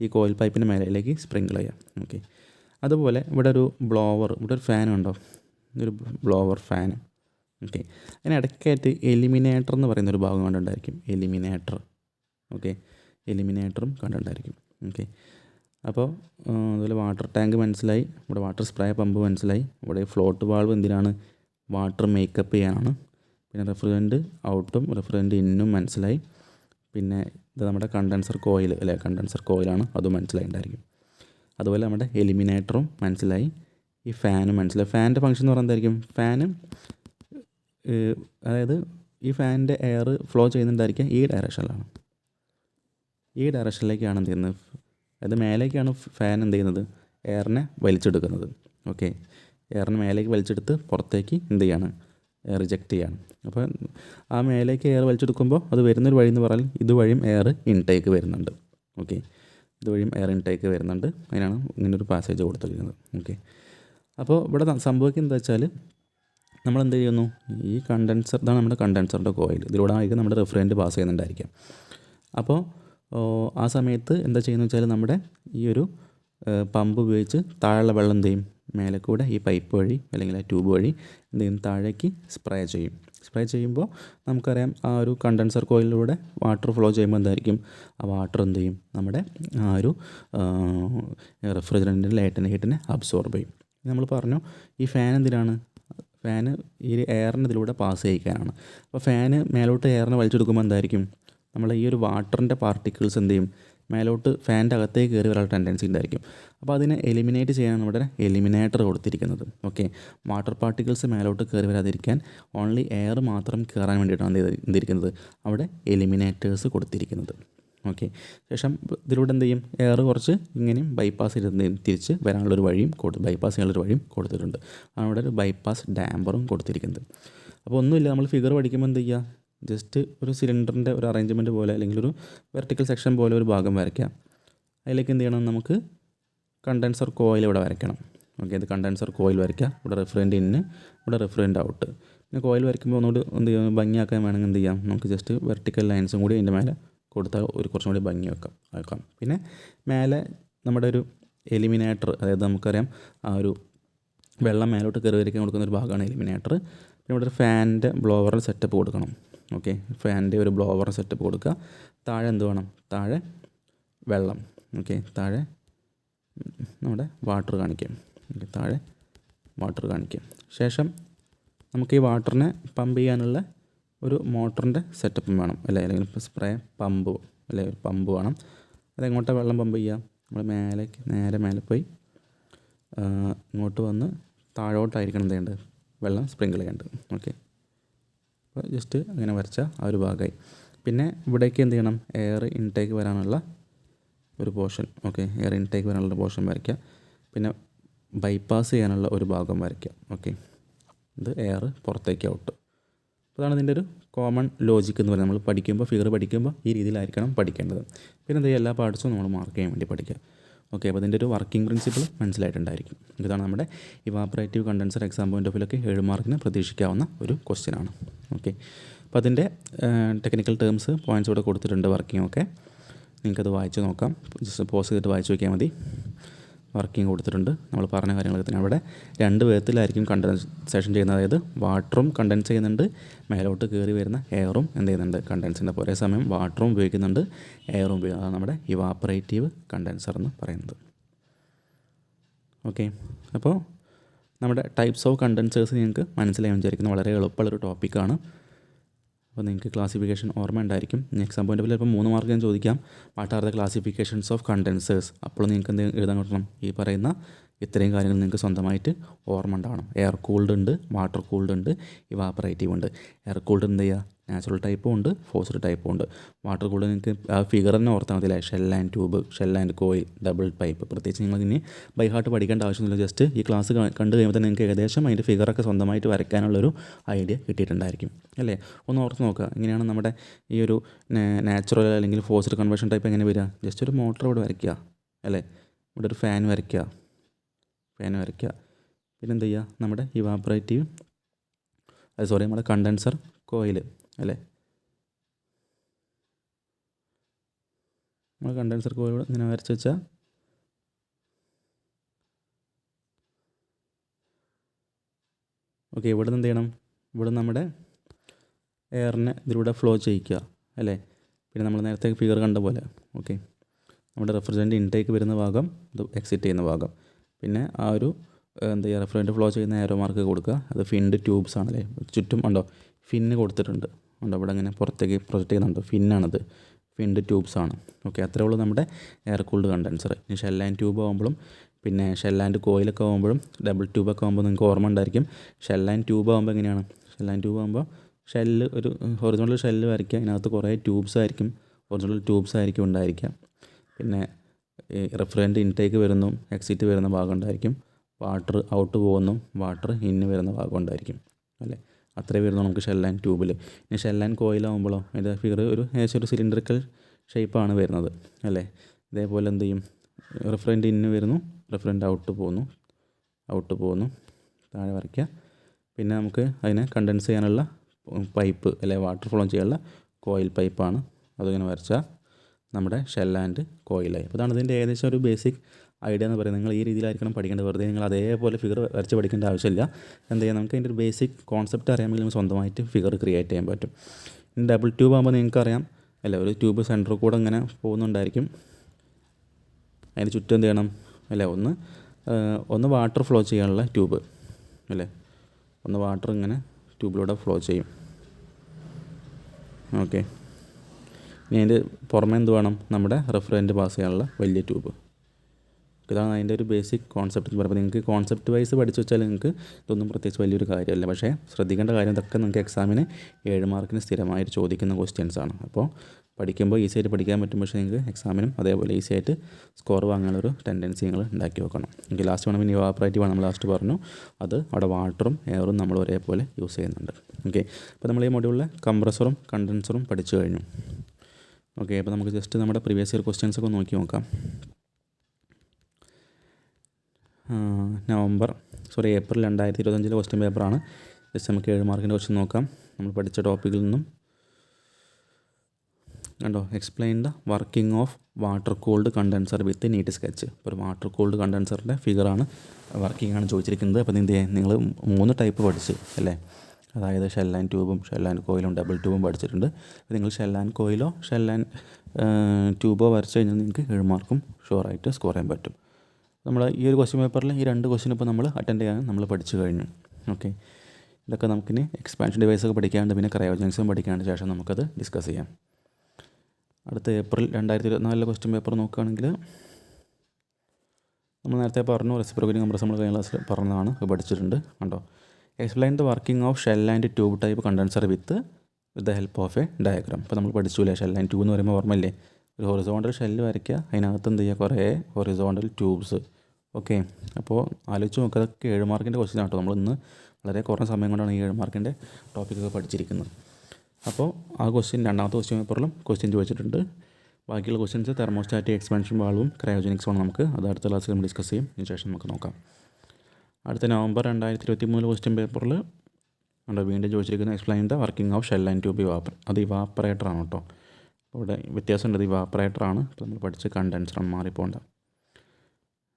ഈ കോയിൽ പൈപ്പിന്റെ മേലയിലേക്ക് സ്പ്രിങ്കിൾ ചെയ്യാം ഓക്കെ അതുപോലെ ഇവിടെ ഒരു ബ്ലോവർ ഇവിടെ ഒരു ഫാൻ ഉണ്ടോ? ഒരു ബ്ലോവർ ഫാൻ ഓക്കെ. അതിന് ഇടയ്ക്കായിട്ട് എലിമിനേറ്റർ എന്ന് പറയുന്ന ഒരു ഭാഗം കണ്ടുണ്ടായിരിക്കും. Eliminator okay. എലിമിനേറ്ററും കണ്ടുണ്ടായിരിക്കും. ഓക്കെ. അപ്പോൾ അതുപോലെ വാട്ടർ ടാങ്ക് മനസ്സിലായി. ഇവിടെ വാട്ടർ സ്പ്രേ പമ്പ് മനസ്സിലായി. ഇവിടെ ഫ്ലോട്ട് വാൾവ് എന്തിനാണ്? വാട്ടർ മേക്കപ്പ് ചെയ്യാനാണ് പിന്നെ റെഫ്രിജറന്റ് ഔട്ടും റെഫ്രിജറന്റ് ഇന്നും മനസ്സിലായി. പിന്നെ ഇത് നമ്മുടെ കണ്ടൻസർ കോയിൽ അല്ലേ? കണ്ടൻസർ കോയിലാണ് അതും മനസ്സിലായിട്ടുണ്ടായിരിക്കും അതുപോലെ നമ്മുടെ എലിമിനേറ്ററും മനസ്സിലായി. ഈ ഫാനും മനസ്സിലായി. ഫാനിന്റെ ഫംഗ്ഷൻ എന്ന് പറയുന്നത് എന്തായിരിക്കും? ഫാന് അതായത് ഈ ഫാനിന്റെ എയർ ഫ്ലോ ചെയ്യുന്നുണ്ടായിരിക്കുക ഈ ഡയറക്ഷനിലാണ്. ഈ ഡയറക്ഷനിലേക്കാണ് എന്ത് ചെയ്യുന്നത്? അതായത് മേലേക്കാണ് ഫാൻ എന്ത് ചെയ്യുന്നത്? എയറിനെ വലിച്ചെടുക്കുന്നത്. ഓക്കെ. എയറിനെ മേലേക്ക് വലിച്ചെടുത്ത് പുറത്തേക്ക് എന്ത് ചെയ്യാണ്? റിജക്റ്റ് ചെയ്യാണ്. അപ്പോൾ ആ മേലേക്ക് എയർ വലിച്ചെടുക്കുമ്പോൾ അത് വരുന്നൊരു വഴി എന്ന് പറഞ്ഞാൽ ഇതുവഴിയും എയർ ഇൻടേക്ക് വരുന്നുണ്ട്. ഓക്കെ. ഇതുവഴിയും എയർ ഇൻടേക്ക് വരുന്നുണ്ട്. അതിനാണ് ഇങ്ങനൊരു പാസേജ് കൊടുത്തിരിക്കുന്നത്. ഓക്കെ. അപ്പോൾ ഇവിടെ സംഭവിക്കുന്നത് എന്താ വെച്ചാൽ നമ്മൾ എന്ത് ചെയ്യുന്നു? ഈ കണ്ടൻസർ ഇതാണ് നമ്മുടെ കണ്ടൻസറിന്റെ കോയിൽ ഇതിലൂടെ ആയിരിക്കും നമ്മുടെ റെഫ്രിജറന്റ് പാസ് ചെയ്യുന്നുണ്ടായിരിക്കാം അപ്പോൾ ആ സമയത്ത് എന്താ ചെയ്യുന്നത് വെച്ചാൽ നമ്മുടെ ഈ ഒരു പമ്പ് ഉപയോഗിച്ച് താഴെയുള്ള വെള്ളം എന്ത് ചെയ്യും? മേലെ കൂടെ ഈ പൈപ്പ് വഴി അല്ലെങ്കിൽ ആ ട്യൂബ് വഴി എന്ത് ചെയ്യും? താഴേക്ക് സ്പ്രേ ചെയ്യും. സ്പ്രേ ചെയ്യുമ്പോൾ നമുക്കറിയാം ആ ഒരു കണ്ടൻസർ കോയിലിലൂടെ വാട്ടർ ഫ്ലോ ചെയ്യുമ്പോൾ എന്തായിരിക്കും? ആ വാട്ടർ എന്ത് ചെയ്യും? നമ്മുടെ ആ ഒരു റെഫ്രിജറന്റിന്റെ ലേറ്റൻ ഹീറ്റിനെ അബ്സോർബ് ചെയ്യും. നമ്മൾ പറഞ്ഞു ഈ ഫാൻ എന്തിനാണ്? ഫാന് ഈ എയറിന് ഇതിലൂടെ പാസ് ചെയ്യിക്കാനാണ്. അപ്പോൾ ഫാന് മേലോട്ട് എയറിനെ വലിച്ചെടുക്കുമ്പോൾ എന്തായിരിക്കും? നമ്മൾ ഈ ഒരു വാട്ടറിന്റെ പാർട്ടിക്കിൾസ് എന്ത് ചെയ്യും? മേലോട്ട് ഫാനിന്റെ അകത്തേക്ക് കയറി വരാനുള്ള ടെൻഡൻസി ഉണ്ടായിരിക്കും. അപ്പോൾ അതിനെ എലിമിനേറ്റ് ചെയ്യാനാണ് ഇവിടെ എലിമിനേറ്റർ കൊടുത്തിരിക്കുന്നത്. ഓക്കെ വാട്ടർ പാർട്ടിക്കിൾസ് മേലോട്ട് കയറി വരാതിരിക്കാൻ ഓൺലി എയർ മാത്രം കയറാൻ വേണ്ടിയിട്ടാണ് എന്തിരിക്കുന്നത്? അവിടെ എലിമിനേറ്റേഴ്സ് കൊടുത്തിരിക്കുന്നത്. ഓക്കെ. ശേഷം ഇതിലൂടെ എന്ത് ചെയ്യും? എയർ കുറച്ച് ഇങ്ങനെയും ബൈപ്പാസ് ഇരുന്ന് തിരിച്ച് വരാനുള്ളൊരു വഴിയും കൊടുത്ത് ബൈപ്പാസ് ചെയ്യാനുള്ളൊരു വഴിയും കൊടുത്തിട്ടുണ്ട്. ആണ് ഇവിടെ ഒരു ബൈപ്പാസ് ഡാമ്പറും കൊടുത്തിരിക്കുന്നത്. അപ്പോൾ ഒന്നുമില്ല നമ്മൾ ഫിഗർ പഠിക്കുമ്പോൾ എന്ത് ചെയ്യുക? ജസ്റ്റ് ഒരു സിലിണ്ടറിന്റെ ഒരു അറേഞ്ച്മെന്റ് പോലെ അല്ലെങ്കിൽ ഒരു വെർട്ടിക്കൽ സെക്ഷൻ പോലെ ഒരു ഭാഗം വരയ്ക്കാം അതിലേക്ക് എന്ത് ചെയ്യണം? നമുക്ക് കണ്ടൻസർ കോയിൽ ഇവിടെ വരയ്ക്കണം. ഓക്കെ ഇത് കണ്ടൻസർ കോയിൽ വരയ്ക്കാം ഇവിടെ റിഫറന്റ് ഇന്ന് ഇവിടെ റിഫറന്റ് ഔട്ട് പിന്നെ കോയിൽ വരയ്ക്കുമ്പോൾ ഒന്നുകൂടി എന്ത് ഭംഗിയാക്കാൻ വേണമെങ്കിൽ എന്ത് ചെയ്യാം? നമുക്ക് ജസ്റ്റ് വെർട്ടിക്കൽ ലൈൻസും കൂടി അതിന്റെ മേലെ കൊടുത്താൽ ഒരു കുറച്ചും കൂടി ഭംഗി വെക്കാം ആക്കാം പിന്നെ മേലെ നമ്മുടെ ഒരു എലിമിനേറ്റർ അതായത് നമുക്കറിയാം ആ ഒരു വെള്ളം മേലോട്ട് കയറി വരയ്ക്കാൻ കൊടുക്കുന്ന ഒരു ഭാഗമാണ് എലിമിനേറ്റർ പിന്നെ ഇവിടെ ഒരു ഫാനിന്റെ ബ്ലോവറിൽ സെറ്റപ്പ് കൊടുക്കണം. ഓക്കെ ഫാനിന്റെ ഒരു ബ്ലോവർ സെറ്റപ്പ് കൊടുക്കുക. താഴെ എന്ത് വേണം? താഴെ വെള്ളം. ഓക്കെ താഴെ നമ്മുടെ വാട്ടർ കാണിക്കാം. ഓക്കെ താഴെ വാട്ടർ കാണിക്കാം. ശേഷം നമുക്ക് ഈ വാട്ടറിനെ പമ്പ് ചെയ്യാനുള്ള ഒരു മോട്ടറിന്റെ സെറ്റപ്പും വേണം അല്ലേ? അല്ലെങ്കിൽ ഇപ്പോൾ സ്പ്രേ പമ്പ് അല്ലേ? ഒരു പമ്പ് വേണം. അതെങ്ങോട്ടാണ് വെള്ളം പമ്പ് ചെയ്യുക? നമ്മൾ മേലേക്ക് നേരെ മേലെ പോയി ഇങ്ങോട്ട് വന്ന് താഴോട്ടായിരിക്കണം ചെയ്യേണ്ടത്? വെള്ളം സ്പ്രിങ്കിൾ ചെയ്യേണ്ടത്. ഓക്കെ. അപ്പോൾ ജസ്റ്റ് അങ്ങനെ വരച്ച ആ ഒരു ഭാഗമായി. പിന്നെ ഇവിടേക്ക് എന്ത് ചെയ്യണം? എയർ ഇൻടേക്ക് വരാനുള്ള ഒരു പോർഷൻ ഓക്കെ? എയർ ഇൻടേക്ക് വരാനുള്ള പോർഷൻ വരയ്ക്കുക. പിന്നെ ബൈപ്പാസ് ചെയ്യാനുള്ള ഒരു ഭാഗം വരയ്ക്കുക ഓക്കെ? ഇത് എയർ പുറത്തേക്ക് ഔട്ട്. അതാണ് ഇതിന്റെ ഒരു കോമൺ ലോജിക്ക് എന്ന് പറയുന്നത്. നമ്മൾ പഠിക്കുമ്പോൾ ഫിഗർ പഠിക്കുമ്പോൾ ഈ രീതിയിലായിരിക്കണം പഠിക്കേണ്ടത്. പിന്നെ എന്ത് എല്ലാ പാർട്സും നമ്മൾ മാർക്ക് ചെയ്യാൻ വേണ്ടി പഠിക്കുക. ഓക്കെ അപ്പോൾ ഇതിന്റെ ഒരു വർക്കിംഗ് പ്രിൻസിപ്പിൾ മനസ്സിലായിട്ടുണ്ടായിരിക്കും. ഇതാണ് നമ്മുടെ evaporative condenser exam point of വ്യൂലൊക്കെ ഏഴ് മാർക്കിന് പ്രതീക്ഷിക്കാവുന്ന ഒരു ക്വസ്റ്റ്യൻ ആണ്. ഓക്കെ അപ്പോൾ അതിന്റെ ടെക്നിക്കൽ ടേംസ് പോയിന്റ്സ് ഇവിടെ കൊടുത്തിട്ടുണ്ട് വർക്കിംഗ് ഒക്കെ. നിങ്ങൾക്കത് വായിച്ച് നോക്കാം. ജസ്റ്റ് പോസ് ചെയ്തിട്ട് വായിച്ച് നോക്കിയാൽ മതി. വർക്കിംഗ് കൊടുത്തിട്ടുണ്ട്. നമ്മൾ പറഞ്ഞ കാര്യങ്ങളൊക്കെ തന്നെ. അവിടെ രണ്ട് വിധത്തിലായിരിക്കും കണ്ടൻസേഷൻ ചെയ്യുന്നത്. അതായത് വാട്ടറും കണ്ടൻസ് ചെയ്യുന്നുണ്ട്. മേലോട്ട് കയറി വരുന്ന എയറും എന്ത് ചെയ്യുന്നുണ്ട്? കണ്ടൻസ് ചെയ്യുന്നുണ്ട് ഒരേ സമയം വാട്ടറും ഉപയോഗിക്കുന്നുണ്ട്. എയറും ഉപയോഗിക്കുന്നത് അതാണ് നമ്മുടെ ഇവാപ്പറേറ്റീവ് കണ്ടൻസർ എന്ന് പറയുന്നത്. ഓക്കെ അപ്പോൾ നമ്മുടെ ടൈപ്സ് ഓഫ് കണ്ടൻസേഴ്സ് നിങ്ങൾക്ക് മനസ്സിലായി വിചാരിക്കുന്നത് വളരെ എളുപ്പമുള്ളൊരു ടോപ്പിക്കാണ് അപ്പോൾ നിങ്ങൾക്ക് ക്ലാസിഫിക്കേഷൻ ഓർമ്മ ഉണ്ടായിരിക്കും. എക്സാം പോയിന്റ് ചിലപ്പോൾ മൂന്ന് മാർക്ക് ഞാൻ ചോദിക്കാം. What are the classifications of condensers അപ്പോൾ നിങ്ങൾക്ക് എന്ത് എഴുതാൻ കിട്ടണം ഈ പറയുന്ന ഇത്രയും കാര്യങ്ങൾ നിങ്ങൾക്ക് സ്വന്തമായിട്ട് ഓർമ്മ ഉണ്ടാവണം. എയർ കൂൾഡ് ഉണ്ട് വാട്ടർ കൂൾഡ് ഉണ്ട് ഇവാപ്പറേറ്റീവ് ഉണ്ട്. എയർ കൂൾഡ് എന്ത് ചെയ്യുക നാച്ചുറൽ ടൈപ്പും ഉണ്ട് ഫോഴ്സ്ഡ് ടൈപ്പും ഉണ്ട്. വാട്ടർ കൂൾഡ് നിങ്ങൾക്ക് ആ ഫിഗർ തന്നെ ഓർത്താൽ മതി shell and tube shell and coil double pipe പ്രത്യേകിച്ച് നിങ്ങൾ ഇനി ബൈ ഹാർട്ട് പഠിക്കേണ്ട ആവശ്യമില്ല ജസ്റ്റ് ഈ ക്ലാസ് കണ്ടു കഴിയുമ്പോൾ തന്നെ നിങ്ങൾക്ക് ഏകദേശം അതിന്റെ ഫിഗറൊക്കെ സ്വന്തമായിട്ട് വരയ്ക്കാനുള്ളൊരു ഐഡിയ കിട്ടിയിട്ടുണ്ടായിരിക്കും അല്ലേ? ഒന്ന് ഓർത്ത് നോക്കുക. ഇങ്ങനെയാണ് നമ്മുടെ ഈ ഒരു നാച്ചുറൽ അല്ലെങ്കിൽ ഫോഴ്സ്ഡ് കൺവേർഷൻ ടൈപ്പ് എങ്ങനെ വരിക? ജസ്റ്റ് ഒരു മോട്ടർ ഇവിടെ വരയ്ക്കുക അല്ലേ? ഇവിടെ ഒരു ഫാൻ വരയ്ക്കുക. ഫാൻ വരയ്ക്കുക. പിന്നെ എന്ത് ചെയ്യുക? നമ്മുടെ ഇവാപ്രേറ്റീവ് അത് സോറി നമ്മുടെ കണ്ടൻസർ കോയിൽ അല്ലേ? നമ്മൾ കണ്ടൻസർ കോയിൽ ഇങ്ങനെ വരച്ച് വെച്ചാൽ ഓക്കെ ഇവിടെ നിന്ന് എന്ത് ചെയ്യണം? ഇവിടെ നമ്മുടെ എയറിനെ ഇതിലൂടെ ഫ്ലോ ചെയ്യിക്കുക അല്ലേ? പിന്നെ നമ്മൾ നേരത്തെ ഫിഗർ കണ്ട പോലെ ഓക്കെ നമ്മുടെ റെഫ്രിജറന്റ് ഇൻടേക്ക് വരുന്ന ഭാഗം ഇത് എക്സിറ്റ് ചെയ്യുന്ന ഭാഗം. പിന്നെ ആ ഒരു എന്താ ചെയ്യുക റെഫ്രിജറന്റ് ഫ്ലോ ചെയ്യുന്ന ആരോ മാർക്ക് കൊടുക്കുക. അത് ഫിൻഡ് ട്യൂബ്സ് ആണല്ലേ. ചുറ്റും ഉണ്ടോ? ഫിന്ന് കൊടുത്തിട്ടുണ്ട്. ഉണ്ടോ? അവിടെ ഇങ്ങനെ പുറത്തേക്ക് പ്രൊജക്റ്റ് ചെയ്യുന്നുണ്ട്. ഫിന്നാണത് ഫിൻഡ് ട്യൂബ്സ് ആണ്. ഓക്കെ അത്രേ ഉള്ളൂ നമ്മുടെ എയർ കൂൾഡ് കണ്ടൻസർ ഇനി ഷെൽ ആൻഡ് ട്യൂബ് ആകുമ്പോഴും പിന്നെ ഷെൽ ആൻഡ് കോയിലൊക്കെ ആകുമ്പോഴും ഡബിൾ ട്യൂബൊക്കെ ആകുമ്പോൾ നിങ്ങൾക്ക് ഓർമ്മ ഉണ്ടായിരിക്കും. ഷെൽ ആൻഡ് ട്യൂബ് ആകുമ്പോൾ എങ്ങനെയാണ്? ഷെൽ ആൻഡ് ട്യൂബ് ആകുമ്പോൾ ഷെല്ല് ഒരു ഹൊറിസോണ്ടൽ ഷെല്ല് വരയ്ക്കുക. അതിനകത്ത് കുറേ ട്യൂബ്സ് ആയിരിക്കും. ഒറിജിനൽ ട്യൂബ്സ് ആയിരിക്കും ഉണ്ടായിരിക്കുക. പിന്നെ റെഫ്രിജറന്റ് ഇൻടേക്ക് വരുന്നു എക്സിറ്റ് വരുന്ന ഭാഗം ഉണ്ടായിരിക്കും വാട്ടർ ഔട്ട് പോകുന്നു വാട്ടർ ഇന്ന് വരുന്ന ഭാഗം ഉണ്ടായിരിക്കും അല്ലേ? അത്രേ വരുന്നു നമുക്ക് ആൻഡ് ട്യൂബിൽ ഇനി ആൻഡ് കോയിലാകുമ്പോഴോ ഇത് ഫിഗർ ഒരു ഏകദേശം ഒരു സിലിണ്ടറിക്കൽ ഷേപ്പാണ് വരുന്നത് അല്ലേ? ഇതേപോലെ എന്ത് ചെയ്യും? റെഫറന്റ് ഇന്ന് വരുന്നു റെഫറന്റ് ഔട്ട് പോകുന്നു ഔട്ട് പോകുന്നു താഴെ വരയ്ക്കുക. പിന്നെ നമുക്ക് അതിനെ കണ്ടൻസ് ചെയ്യാനുള്ള പൈപ്പ് അല്ലെ? വാട്ടർ ഫ്ലോ ചെയ്യാനുള്ള കോയിൽ പൈപ്പാണ് അതിങ്ങനെ വരച്ചാൽ നമ്മുടെ ഷെൽ ആൻഡ് കോയിലായി അപ്പോൾ അതാണ് ഇതിന്റെ ഏകദേശം ഒരു ബേസിക് ഐഡിയ എന്ന് പറയുന്നത്. നിങ്ങൾ ഈ രീതിയിലായിരിക്കണം പഠിക്കേണ്ടത്. വെറുതെ നിങ്ങൾ അതേപോലെ ഫിഗർ വരച്ച് പഠിക്കേണ്ട ആവശ്യമില്ല. എന്താ ചെയ്യുക? നമുക്ക് അതിന്റെ ഒരു ബേസിക് കോൺസെപ്റ്റ് അറിയാമെങ്കിൽ നമുക്ക് സ്വന്തമായിട്ട് ഫിഗർ ക്രിയേറ്റ് ചെയ്യാൻ പറ്റും. ഡബിൾ ട്യൂബ് ആകുമ്പോൾ നിങ്ങൾക്കറിയാം. അല്ല? ഒരു ട്യൂബ് സെന്ററിൽ കൂടെ ഇങ്ങനെ പോകുന്നുണ്ടായിരിക്കും. അതിന് ചുറ്റും എന്ത് ചെയ്യണം? അല്ലേ? ഒന്ന് ഒന്ന് വാട്ടർ ഫ്ലോ ചെയ്യാനുള്ള ട്യൂബ് അല്ലേ? ഒന്ന് വാട്ടർ ഇങ്ങനെ ട്യൂബിലൂടെ ഫ്ലോ ചെയ്യും. ഓക്കെ ഇനി അതിന്റെ പുറമേ എന്ത് വേണം? നമ്മുടെ റെഫ്രിജറന്റ് പാസ് ചെയ്യാനുള്ള വലിയ ട്യൂബ് ഇതാണ് അതിന്റെ ഒരു ബേസിക് കോൺസെപ്റ്റ് എന്ന് പറയുമ്പോൾ നിങ്ങൾക്ക് കോൺസെപ്റ്റ് വൈസ് പഠിച്ചു വെച്ചാൽ നിങ്ങൾക്ക് ഇതൊന്നും പ്രത്യേകിച്ച് വലിയൊരു കാര്യമല്ല. പക്ഷേ ശ്രദ്ധിക്കേണ്ട കാര്യം ഇതൊക്കെ നിങ്ങൾക്ക് എക്സാമിന് ഏഴ് മാർക്കിന് സ്ഥിരമായിട്ട് ചോദിക്കുന്ന ക്വസ്റ്റ്യൻസ് ആണ്. അപ്പോൾ പഠിക്കുമ്പോൾ ഈസി ആയിട്ട് പഠിക്കാൻ പറ്റും. പക്ഷേ നിങ്ങൾക്ക് എക്സാമിനും അതേപോലെ ഈസി ആയിട്ട് സ്കോർ വാങ്ങാനൊരു ടെൻഡൻസി നിങ്ങൾ ഉണ്ടാക്കി വെക്കണം. എനിക്ക് ലാസ്റ്റ് വേണം. ഇനി വേണം. നമ്മൾ ലാസ്റ്റ് പറഞ്ഞു. അത് അവിടെ വാട്ടറും എയറും നമ്മൾ ഒരേപോലെ യൂസ് ചെയ്യുന്നുണ്ട്. ഓക്കെ അപ്പോൾ നമ്മൾ ഈ മൊഡ്യൂളിലെ കംപ്രസറും കണ്ടൻസറും പഠിച്ചു കഴിഞ്ഞു. ഓക്കെ അപ്പോൾ നമുക്ക് ജസ്റ്റ് നമ്മുടെ പ്രീവിയസ് ഇയർ ക്വസ്റ്റ്യൻസ് ഒക്കെ നോക്കി നോക്കാം. നവംബർ സോറി ഏപ്രിൽ രണ്ടായിരത്തി ഇരുപത്തഞ്ചിലെ ക്വസ്റ്റ്യൻ പേപ്പറാണ് ജസ്റ്റ് നമുക്ക് ഏഴ് മാർക്കിന്റെ ക്വസ്റ്റ്യൻ നോക്കാം. നമ്മൾ പഠിച്ച ടോപ്പിക്കിൽ നിന്നും. കണ്ടോ? Explain the working of water cooled condenser with neat sketch ഒരു വാട്ടർ കൂൾഡ് കണ്ടൻസറിന്റെ ഫിഗറാണ് വർക്കിംഗ് ആണ് ചോദിച്ചിരിക്കുന്നത്. അപ്പോൾ എന്ത് നിങ്ങൾ മൂന്ന് ടൈപ്പ് പഠിച്ചു അല്ലേ? അതായത് ആൻഡ് ട്യൂബും ആൻഡ് കോയിലും ഡബിൾ ട്യൂബും പഠിച്ചിട്ടുണ്ട്. അപ്പോൾ നിങ്ങൾ ആൻഡ് കോയിലോ ആൻഡ് ട്യൂബോ വരച്ച് കഴിഞ്ഞാൽ നിങ്ങൾക്ക് ഏഴ് മാർക്കും ഷുവറായിട്ട് സ്കോർ ചെയ്യാൻ പറ്റും. നമ്മൾ ഈ ഒരു ക്വസ്റ്റ്യൻ പേപ്പറിൽ ഈ രണ്ട് ക്വസ്റ്റ്യൻ ഇപ്പോൾ നമ്മൾ അറ്റൻഡ് ചെയ്യാൻ നമ്മൾ പഠിച്ചു കഴിഞ്ഞു. ഓക്കെ. ഇതൊക്കെ നമുക്കിനി എക്സ്പാൻഷൻ ഡിവൈസ് ഒക്കെ പഠിക്കാണ്ട് പിന്നെ ക്രയോജൻസും പഠിക്കാണ്ട് ശേഷം നമുക്കത് ഡിസ്കസ് ചെയ്യാം. അടുത്ത ഏപ്രിൽ രണ്ടായിരത്തി ഇരുപത്തിനാലിലെ ക്വസ്റ്റ്യൻ പേപ്പർ നോക്കുകയാണെങ്കിൽ നമ്മൾ നേരത്തെ പറഞ്ഞു റെസിപ്രോക്കറ്റിംഗ് കംപ്രസ് നമ്മൾ കഴിഞ്ഞ ക്ലാസ്സിൽ പറഞ്ഞതാണ് പഠിച്ചിട്ടുണ്ട് കണ്ടോ? Explain the working of shell and tube type condenser with with the help of a diagram ഇപ്പോൾ നമ്മൾ പഠിച്ചില്ലേ? ഷെൽ ആൻഡ് ട്യൂബ് എന്ന് പറയുമ്പോൾ ഓർമ്മയില്ലേ? ഒരു ഹൊറിസോണ്ടൽ ഷെല്ല് വരയ്ക്കുക അതിനകത്ത് എന്ത് ചെയ്യുക? കുറേ ഹൊറിസോണ്ടൽ ട്യൂബ്സ് ഓക്കെ അപ്പോൾ ആലോചിച്ച് നോക്കുക അതൊക്കെ ഏഴ് മാർക്കിന്റെ ക്വസ്റ്റ്യൻ ആട്ടോ. നമ്മൾ ഇന്ന് വളരെ കുറഞ്ഞ സമയം കൊണ്ടാണ് ഈ ഏഴ് മാർക്കിന്റെ ടോപ്പിക്കൊക്കെ പഠിച്ചിരിക്കുന്നത്. അപ്പോൾ ആ ക്വസ്റ്റ്യൻ രണ്ടാമത്തെ ക്വസ്റ്റ്യൻ പേപ്പറിലും ക്വസ്റ്റ്യൻ ചോദിച്ചിട്ടുണ്ട്. ബാക്കിയുള്ള ക്വസ്റ്റ്യൻസ് തെർമോസ്റ്റാറ്റിക് എക്സ്പാൻഷൻ വാൾവും ക്രയോജനിക്സുമാണ് നമുക്ക്. അത് അടുത്ത ക്ലാസ്സിൽ നമ്മൾ ഡിസ്കസ് ചെയ്യും. ഇതിന് ശേഷം നമുക്ക് നോക്കാം. അടുത്ത നവംബർ രണ്ടായിരത്തി ഇരുപത്തി മൂന്ന് ക്വസ്റ്റ്യൻ പേപ്പറിൽ ഉണ്ട് വീണ്ടും ചോദിച്ചിരിക്കുന്ന explain the working of shell and tube evapor അത് ഇവാപ്പറേറ്റർ ആണ് കേട്ടോ. ഇവിടെ വ്യത്യാസമുണ്ട് ഇത് ഇവാപ്പറേറ്റർ ആണ്. ഇപ്പോൾ നമ്മൾ പഠിച്ച കണ്ടൻസറാണ് മാറിപ്പോണ്ട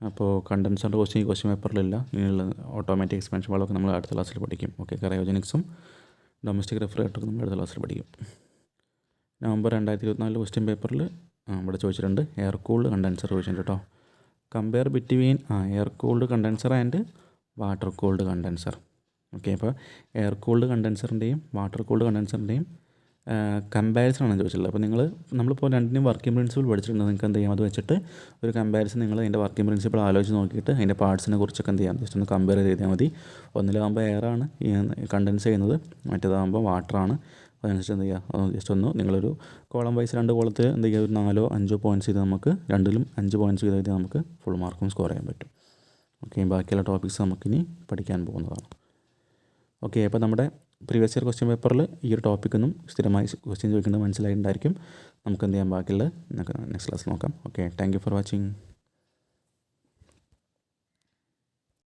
അപ്പോൾ കണ്ടൻസറിന്റെ ക്വസ്റ്റ്യൻ ഈ ക്വസ്റ്റ്യൻ പേപ്പറിലില്ല ഇനിയുള്ള ഓട്ടോമാറ്റിക് എക്സ്പെൻഷൻ വളമൊക്കെ നമ്മൾ അടുത്ത ക്ലാസ്സിൽ പഠിക്കും. ഓക്കെ കറയോജനിക്സും ഡൊമസ്റ്റിക് റെഫ്രിജറേറ്ററും നമ്മൾ അടുത്ത ക്ലാസ്സിൽ പഠിക്കും. നവംബർ രണ്ടായിരത്തി ഇരുപത്തിനാല് ക്വസ്റ്റ്യൻ പേപ്പറിൽ ഇവിടെ ചോദിച്ചിട്ടുണ്ട് എയർ കൂൾഡ് കണ്ടൻസർ ചോദിച്ചിട്ടുണ്ട് കേട്ടോ. Compare between air cooled condenser and water cooled condenser. Okay അപ്പോൾ എയർ കൂൾഡ് കണ്ടൻസറിന്റെയും വാട്ടർ കൂൾഡ് കണ്ടൻസറിന്റെയും കമ്പാരിസൺ ആണ് ചോദിച്ചിട്ടുള്ളത്. അപ്പോൾ നിങ്ങൾ നമ്മളിപ്പോൾ രണ്ടിനും വർക്കിംഗ് പ്രിൻസിപ്പിൾ പഠിച്ചിട്ടുണ്ട് നിങ്ങൾക്ക് എന്ത് ചെയ്യാം? അത് വെച്ചിട്ട് ഒരു കമ്പാരിസൺ നിങ്ങൾ അതിന്റെ വർക്കിംഗ് പ്രിൻസിപ്പിൾ ആലോചിച്ച് നോക്കിയിട്ട് അതിന്റെ പാർട്സിനെ കുറിച്ചൊക്കെ എന്ത് ചെയ്യാം? ജസ്റ്റ് ഒന്ന് കമ്പയർ ചെയ്താൽ മതി. ഒന്നിലാകുമ്പോൾ എയറാണ് കണ്ടൻസ് ചെയ്യുന്നത്. മറ്റേതാകുമ്പോൾ വാട്ടറാണ്. അതനുസരിച്ച് എന്ത് ചെയ്യുക ജസ്റ്റ് ഒന്ന് നിങ്ങളൊരു കോളം വൈസ് രണ്ട് കോളത്തിൽ എന്ത് ചെയ്യുക ഒരു നാലോ അഞ്ചോ പോയിന്റ്സ് ചെയ്ത് നമുക്ക് രണ്ടിലും അഞ്ച് പോയിന്റ്സ് ചെയ്ത് നമുക്ക് ഫുൾ മാർക്കും സ്കോർ ചെയ്യാൻ പറ്റും. ഓക്കെ ബാക്കിയുള്ള ടോപ്പിക്സ് നമുക്കിനി പഠിക്കാൻ പോകുന്നതാണ്. ഓക്കെ അപ്പോൾ നമ്മുടെ പ്രീവിയസ് ഇയർ ക്വസ്റ്റ്യൻ പേപ്പറിൽ ഈ ഒരു ടോപ്പിക്കൊന്നും സ്ഥിരമായി ക്വസ്റ്റ്യൻ ചോദിക്കുന്നത് മനസ്സിലായിട്ടുണ്ടായിരിക്കും. നമുക്ക് എന്ത് ചെയ്യാൻ ബാക്കിയുള്ളത് നമുക്ക് നെക്സ്റ്റ് ക്ലാസ് നോക്കാം. Okay thank you for watching